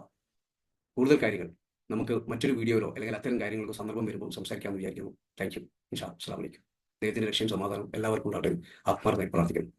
കൂടുതൽ കാര്യങ്ങൾ. നമുക്ക് മറ്റൊരു വീഡിയോയിലോ അല്ലെങ്കിൽ അത്തരം കാര്യങ്ങൾക്കോ സന്ദർഭം വരുമ്പോൾ സംസാരിക്കാമെന്ന് വിചാരിക്കുന്നു. താങ്ക് യു ഇൻഷാ അസ്സാം വലൈക്കും ദൈവത്തിന്റെ ലക്ഷ്യം സമാധാനം എല്ലാവർക്കും ഉണ്ടാകട്ടെ ആത്മാർത്ഥമായി പ്രാർത്ഥിക്കുന്നു.